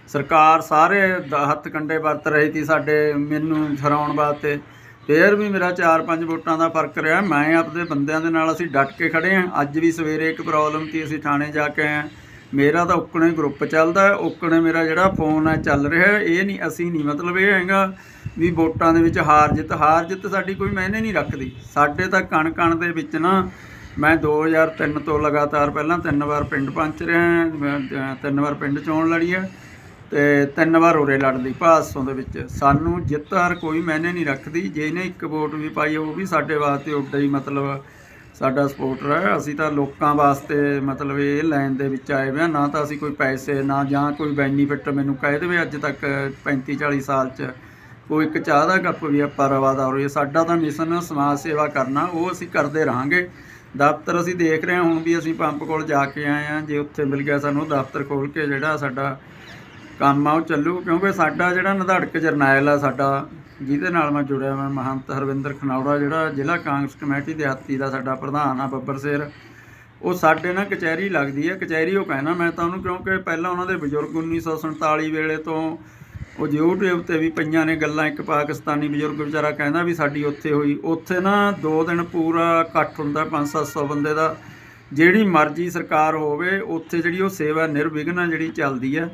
ਸਰਕਾਰ ਸਾਰੇ ਦ- ਹੱਥ ਕੰਡੇ ਵਰਤ ਰਹੀ ਸੀ ਸਾਡੇ ਮੈਨੂੰ ਹਰਾਉਣ ਵਾਸਤੇ। ਫੇਰ ਵੀ ਮੇਰਾ 4-5 ਵੋਟਾਂ ਦਾ ਫ਼ਰਕ ਰਿਹਾ। ਮੈਂ ਆਪਦੇ ਬੰਦਿਆਂ ਦੇ ਨਾਲ ਅਸੀਂ ਡਟ ਕੇ ਖੜੇ ਹਾਂ। ਅੱਜ ਵੀ ਸਵੇਰੇ ਇੱਕ ਪ੍ਰੋਬਲਮ ਸੀ ਅਸੀਂ ਥਾਣੇ ਜਾ ਕੇ ਆਏ ਮੇਰਾ ਤਾਂ ਉਕਣੇ ਗਰੁੱਪ ਚੱਲਦਾ ਹੈ। ਉਕਣੇ ਮੇਰਾ ਜਿਹੜਾ ਫੋਨ ਹੈ ਚੱਲ ਰਿਹਾ ਇਹ ਨਹੀਂ ਅਸੀਂ ਨਹੀਂ ਮਤਲਬ ਇਹ ਹੈਗਾ ਵੀ ਵੋਟਾਂ ਦੇ ਵਿੱਚ ਹਾਰ ਜਿੱਤ। ਹਾਰ ਜਿੱਤ ਸਾਡੀ ਕੋਈ ਮਾਇਨੇ ਨਹੀਂ ਰੱਖਦੀ। ਸਾਡੇ ਤਾਂ ਕਣ ਕਣ ਦੇ ਵਿੱਚ ਨਾ ਮੈਂ 2003 ਤੋਂ ਲਗਾਤਾਰ ਪਹਿਲਾਂ ਤਿੰਨ ਵਾਰ ਪਿੰਡ ਪੰਚ ਰਿਹਾ ਮੈਂ, ਤਿੰਨ ਵਾਰ ਪਿੰਡ ਚੋਣ ਲੜੀ ਹੈ। ਤੇ ਤਿੰਨ ਵਾਰ ਉਰੇ ਲੜ ਲਈ ਭਾਸੋਂ ਦੇ ਵਿੱਚ। ਸਾਨੂੰ ਜਿੱਤ ਹਾਰ ਕੋਈ ਮਾਇਨੇ ਨਹੀਂ ਰੱਖਦੀ। ਜੇ ਇਹਨੇ ਇੱਕ ਵੋਟ ਵੀ ਪਾਈ, ਉਹ ਵੀ ਸਾਡੇ ਵਾਸਤੇ ਉੱਡਾ ਹੀ ਮਤਲਬ ਸਾਡਾ ਸਪੋਰਟਰ ਹੈ। ਅਸੀਂ ਤਾਂ ਲੋਕਾਂ ਵਾਸਤੇ ਮਤਲਬ ਇਹ ਲਾਈਨ ਦੇ ਵਿੱਚ ਆਏ ਹੋਏ ਹਾਂ। ਨਾ ਤਾਂ ਅਸੀਂ ਕੋਈ ਪੈਸੇ, ਨਾ ਜਾਂ ਕੋਈ ਬੈਨੀਫਿਟ ਮੈਨੂੰ ਕਹਿ ਦੇਵੇ ਅੱਜ ਤੱਕ 35 40 ਸਾਲ ਚ। ਕੋਈ ਇੱਕ ਚਾਹ ਦਾ ਕੱਪ ਵੀ ਆਪਾਂ ਰਵਾਦਾ ਹੋ ਰਹੀ ਸਾਡਾ ਤਾਂ ਮਿਸ਼ਨ ਸਮਾਜ ਸੇਵਾ ਕਰਨਾ, ਉਹ ਅਸੀਂ ਕਰਦੇ ਰਹਾਂਗੇ। ਦਫ਼ਤਰ ਅਸੀਂ ਦੇਖ ਰਹੇ ਹਾਂ। ਹੁਣ ਵੀ ਅਸੀਂ ਪੰਪ ਕੋਲ ਜਾ ਕੇ ਆਏ ਹਾਂ। ਜੇ ਉੱਥੇ ਮਿਲ ਗਿਆ ਸਾਨੂੰ ਦਫ਼ਤਰ ਖੋਲ ਕੇ ਜਿਹੜਾ ਸਾਡਾ ਕੰਮ ਆ, ਉਹ ਚੱਲੂ, ਕਿਉਂਕਿ ਸਾਡਾ ਜਿਹੜਾ ਨਧੜਕ ਜਰਨੈਲ ਆ ਸਾਡਾ, ਜਿਹਦੇ ਨਾਲ ਮੈਂ ਜੁੜਿਆ ਮੈਂ ਮਹੰਤ ਹਰਵਿੰਦਰ ਖਨੌੜਾ, ਜਿਹੜਾ ਜ਼ਿਲ੍ਹਾ ਕਾਂਗਰਸ ਕਮੇਟੀ ਦਿਹਾਤੀ ਦਾ ਸਾਡਾ ਪ੍ਰਧਾਨ ਆ, ਬੱਬਰ ਸੇਰ। ਉਹ ਸਾਡੇ ਨਾਲ ਕਚਹਿਰੀ ਲੱਗਦੀ ਹੈ ਕਚਹਿਰੀ ਉਹ ਕਹਿਣਾ ਮੈਂ ਤਾਂ ਉਹਨੂੰ, ਕਿਉਂਕਿ ਪਹਿਲਾਂ ਉਹਨਾਂ ਦੇ ਬਜ਼ੁਰਗ 1947 ਵੇਲੇ ਤੋਂ ਉਹ YouTube ਤੇ ਵੀ ਪਈਆਂ ਨੇ ਗੱਲਾਂ, ਇੱਕ ਪਾਕਿਸਤਾਨੀ ਬਜ਼ੁਰਗ ਵਿਚਾਰਾ ਕਹਿੰਦਾ ਵੀ ਸਾਡੀ ਉੱਥੇ ਹੋਈ। ਉੱਥੇ ਨਾ ਦੋ ਦਿਨ ਪੂਰਾ ਇਕੱਠ ਹੁੰਦਾ 5-700 ਬੰਦੇ ਦਾ। ਜਿਹੜੀ ਮਰਜ਼ੀ ਸਰਕਾਰ ਹੋਵੇ, ਉੱਥੇ ਜਿਹੜੀ ਉਹ ਸੇਵਾ ਨਿਰਵਿਘਨ ਜਿਹੜੀ ਚੱਲਦੀ ਹੈ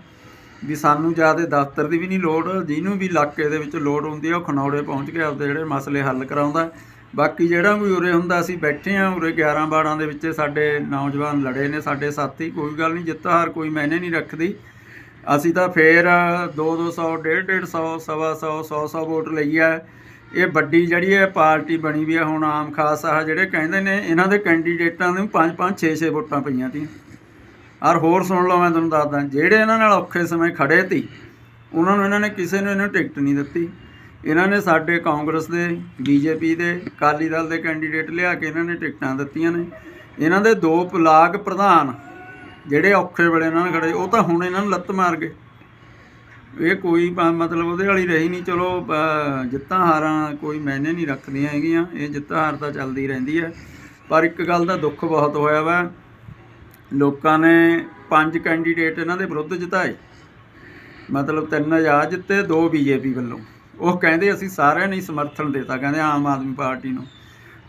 ਵੀ ਸਾਨੂੰ ਜ਼ਿਆਦਾ ਦਫ਼ਤਰ ਦੀ ਵੀ ਨਹੀਂ ਲੋੜ, ਜਿਹਨੂੰ ਵੀ ਇਲਾਕੇ ਦੇ ਵਿੱਚ ਲੋੜ ਹੁੰਦੀ ਆ, ਉਹ ਖਨੌੜੇ ਪਹੁੰਚ ਕੇ ਆਪਦੇ ਜਿਹੜੇ ਮਸਲੇ ਹੱਲ ਕਰਾਉਂਦਾ। ਬਾਕੀ ਜਿਹੜਾ ਕੋਈ ਉਰੇ ਹੁੰਦਾ, ਅਸੀਂ ਬੈਠੇ ਆ ਉਰੇ 11 ਬਾੜਾਂ ਦੇ ਵਿੱਚ, ਸਾਡੇ ਨੌਜਵਾਨ ਲੜੇ ਨੇ, ਸਾਡੇ ਸਾਥੀ, ਕੋਈ ਗੱਲ ਨਹੀਂ, ਜਿੱਤ ਹਾਰ ਕੋਈ ਮੈਨੇ ਨਹੀਂ ਰੱਖਦੀ। ਅਸੀਂ ਤਾਂ ਫੇਰ 2 200 1.5 150 ਸਵਾ 100 100 100 ਵੋਟ ਲਈ ਆ। ਇਹ ਵੱਡੀ ਜਿਹੜੀ ਹੈ ਪਾਰਟੀ ਬਣੀ ਵੀ ਹੈ ਹੁਣ ਆਮ ਖਾਸ ਆ ਜਿਹੜੇ ਕਹਿੰਦੇ ਨੇ, ਇਹਨਾਂ ਦੇ ਕੈਂਡੀਡੇਟਾਂ ਨੂੰ 5 5 6 6 ਵੋਟਾਂ ਪਈਆਂ ਤੀਆਂ। ਔਰ ਹੋਰ ਸੁਣ ਲਓ, ਮੈਂ ਤੁਹਾਨੂੰ ਦੱਸਦਾ, ਜਿਹੜੇ ਇਹਨਾਂ ਨਾਲ ਔਖੇ ਸਮੇਂ ਖੜੇ ਤੀ ਉਹਨਾਂ ਨੂੰ, ਇਹਨਾਂ ਨੇ ਕਿਸੇ ਨੂੰ ਇਹਨਾਂ ਟਿਕਟ ਨਹੀਂ ਦਿੱਤੀ। ਇਹਨਾਂ ਨੇ ਸਾਡੇ ਕਾਂਗਰਸ ਦੇ, ਬੀਜੇਪੀ ਦੇ, ਅਕਾਲੀ ਦਲ ਦੇ ਕੈਂਡੀਡੇਟ ਲਿਆ ਕੇ ਇਹਨਾਂ ਨੇ ਟਿਕਟਾਂ ਦਿੱਤੀਆਂ ਨੇ। ਇਹਨਾਂ ਦੇ ਦੋ ਬਲਾਕ ਪ੍ਰਧਾਨ ਜਿਹੜੇ ਔਖੇ ਵੇਲੇ ਇਹਨਾਂ ਨਾਲ ਖੜੇ, ਉਹ ਤਾਂ ਹੁਣ ਇਹਨਾਂ ਨੂੰ ਲੱਤ ਮਾਰ ਗਏ। ਇਹ ਕੋਈ ਮਤਲਬ ਉਹਦੇ ਵਾਲੀ ਰਹੀ ਨਹੀਂ। ਚਲੋ ਜਿੱਤਾਂ ਹਾਰਾਂ ਕੋਈ ਮੈਨੇ ਨਹੀਂ ਰੱਖਦੀਆਂ ਹੈਗੀਆਂ। ਇਹ ਜਿੱਤਾਂ ਹਾਰ ਤਾਂ ਚੱਲਦੀ ਰਹਿੰਦੀ ਹੈ। ਪਰ ਇੱਕ ਗੱਲ ਦਾ ਦੁੱਖ ਬਹੁਤ ਹੋਇਆ ਵਾ ਲੋਕਾਂ ਨੇ ਪੰਜ ਕੈਂਡੀਡੇਟ ਇਹਨਾਂ ਦੇ ਵਿਰੁੱਧ ਜਿਤਾਏ। ਮਤਲਬ ਤਿੰਨ ਆਜ਼ਾਦ ਜਿੱਤੇ, ਦੋ ਬੀਜੇਪੀ ਵੱਲੋਂ। ਉਹ ਕਹਿੰਦੇ ਅਸੀਂ ਸਾਰਿਆਂ ਨੇ ਸਮਰਥਨ ਦਿੱਤਾ, ਕਹਿੰਦੇ ਆਮ ਆਦਮੀ ਪਾਰਟੀ ਨੂੰ।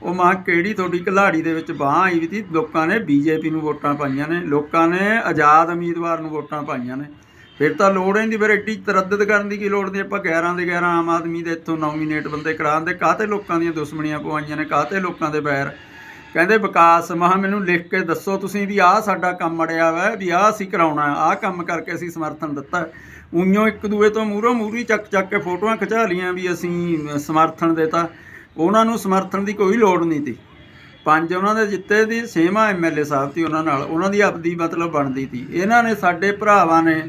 ਉਹ ਮਾਂ ਕਿਹੜੀ ਤੁਹਾਡੀ ਘਲਾੜੀ ਦੇ ਵਿੱਚ ਬਾਹ ਆਈ ਵੀ ਤੀ ਲੋਕਾਂ ਨੇ ਬੀਜੇਪੀ ਨੂੰ ਵੋਟਾਂ ਪਾਈਆਂ ਨੇ, ਲੋਕਾਂ ਨੇ ਆਜ਼ਾਦ ਉਮੀਦਵਾਰ ਨੂੰ ਵੋਟਾਂ ਪਾਈਆਂ ਨੇ। ਫਿਰ ਤਾਂ ਲੋੜ ਹੀ ਨਹੀਂ ਫਿਰ ਐਡੀ ਤਰੱਦਦ ਕਰਨ ਦੀ ਕੀ ਲੋੜ ਨਹੀਂ ਆਪਾਂ 11 ਦੇ 11 ਆਮ ਆਦਮੀ ਦੇ ਇੱਥੋਂ ਨੋਮੀਨੇਟ ਬੰਦੇ ਕਰਾਉਣ ਦੇ। ਕਾਹਤੇ ਲੋਕਾਂ ਦੀਆਂ ਦੁਸ਼ਮਣੀਆਂ ਪਵਾਈਆਂ ਨੇ? ਕਾਹਤੇ ਲੋਕਾਂ ਦੇ ਬੈਰ? ਕਹਿੰਦੇ ਵਿਕਾਸ ਮਹਾ ਮੈਨੂੰ ਲਿਖ ਕੇ ਦੱਸੋ ਤੁਸੀਂ ਵੀ ਆਹ ਸਾਡਾ ਕੰਮ ਅੜਿਆ ਵਾ, ਵੀ ਆਹ ਅਸੀਂ ਕਰਾਉਣਾ, ਆਹ ਕੰਮ ਕਰਕੇ ਅਸੀਂ ਸਮਰਥਨ ਦਿੱਤਾ। ਉਈਓ ਇੱਕ ਦੂਏ ਤੋਂ ਮੂਹਰੋਂ ਮੂਹਰੀ ਚੱਕ ਚੱਕ ਕੇ ਫੋਟੋਆਂ ਖਿਚਾ ਲੀਆਂ ਵੀ ਅਸੀਂ ਸਮਰਥਨ ਦਿੱਤਾ। ਉਹਨਾਂ ਨੂੰ ਸਮਰਥਨ ਦੀ ਕੋਈ ਲੋੜ ਨਹੀਂ ਤੀ ਪੰਜ ਉਹਨਾਂ ਦੇ ਜਿੱਤੇ ਦੀ, ਛੇਵਾਂ ਐਮਐਲਏ ਸਾਹਿਬ ਸੀ ਉਹਨਾਂ ਨਾਲ। ਉਹਨਾਂ ਦੀ ਆਪਦੀ ਮਤਲਬ ਬਣਦੀ ਸੀ। ਇਹਨਾਂ ਨੇ ਸਾਡੇ ਭਰਾਵਾਂ ਨੇ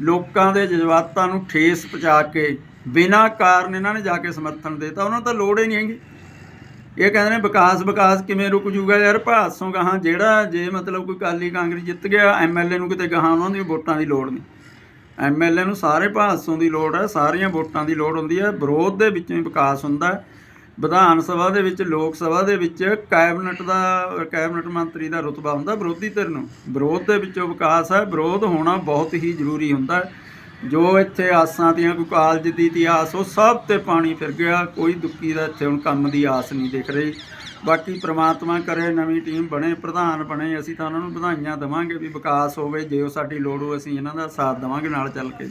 ਲੋਕਾਂ ਦੇ ਜਜ਼ਬਾਤਾਂ ਨੂੰ ਠੇਸ ਪਹੁੰਚਾ ਕੇ, ਬਿਨਾਂ ਕਾਰਨ ਇਹਨਾਂ ਨੇ ਜਾ ਕੇ ਸਮਰਥਨ ਦਿੱਤਾ। ਉਹਨਾਂ ਨੂੰ ਤਾਂ ਲੋੜ ਹੀ ਨਹੀਂ ਹੈਗੀ। ਇਹ ਕਹਿੰਦੇ ਨੇ ਵਿਕਾਸ ਵਿਕਾਸ ਕਿਵੇਂ ਰੁਕ ਜੂਗਾ ਯਾਰ? ਭਾਸੋਂ ਗਾਹਾਂ ਜਿਹੜਾ ਜੇ ਮਤਲਬ ਕੋਈ ਕਾਲੀ ਕਾਂਗਰਸ ਜਿੱਤ ਗਿਆ ਐਮਐਲਏ ਨੂੰ ਕਿਤੇ ਗਾਹਾਂ ਉਹਨਾਂ ਦੀ ਵੋਟਾਂ ਦੀ ਲੋੜ ਨਹੀਂ। ਐਮਐਲਏ ਨੂੰ ਸਾਰੇ ਭਾਸੋਂ ਦੀ ਲੋੜ ਹੈ, ਸਾਰੀਆਂ ਵੋਟਾਂ ਦੀ ਲੋੜ ਹੁੰਦੀ ਹੈ। ਵਿਰੋਧ ਦੇ ਵਿੱਚੋਂ ਹੀ ਵਿਕਾਸ ਹੁੰਦਾ ਵਿਧਾਨ ਸਭਾ ਦੇ ਵਿੱਚ, ਲੋਕ ਸਭਾ ਦੇ ਵਿੱਚ ਕੈਬਨਿਟ ਦਾ, ਕੈਬਨਿਟ ਮੰਤਰੀ ਦਾ ਰੁਤਬਾ ਹੁੰਦਾ ਵਿਰੋਧੀ ਧਿਰ ਨੂੰ। ਵਿਰੋਧ ਦੇ ਵਿੱਚੋਂ ਵਿਕਾਸ ਹੈ। ਵਿਰੋਧ ਹੋਣਾ ਬਹੁਤ ਹੀ ਜ਼ਰੂਰੀ ਹੁੰਦਾ ਹੈ। ਜੋ ਇੱਥੇ ਆਸਾਂ ਦੀਆਂ, ਕੋਈ ਕਾਲਜ ਦੀ ਤੀ ਆਸ ਉਹ ਸਭ ਤੇ ਪਾਣੀ ਫਿਰ ਗਿਆ। ਕੋਈ ਦੁੱਕੀ ਦਾ ਇੱਥੇ ਹੁਣ ਕੰਮ ਦੀ ਆਸ ਨਹੀਂ ਦਿਖ ਰਹੀ। ਬਾਕੀ ਪ੍ਰਮਾਤਮਾ ਕਰੇ, ਨਵੀਂ ਟੀਮ ਬਣੇ, ਪ੍ਰਧਾਨ ਬਣੇ, ਅਸੀਂ ਤਾਂ ਉਹਨਾਂ ਨੂੰ ਵਧਾਈਆਂ ਦੇਵਾਂਗੇ ਵੀ ਵਿਕਾਸ ਹੋਵੇ, ਜੇ ਉਹ ਸਾਡੀ ਲੋੜ ਹੋ ਅਸੀਂ ਇਹਨਾਂ ਦਾ ਸਾਥ ਦੇਵਾਂਗੇ, ਨਾਲ ਚੱਲ ਕੇ।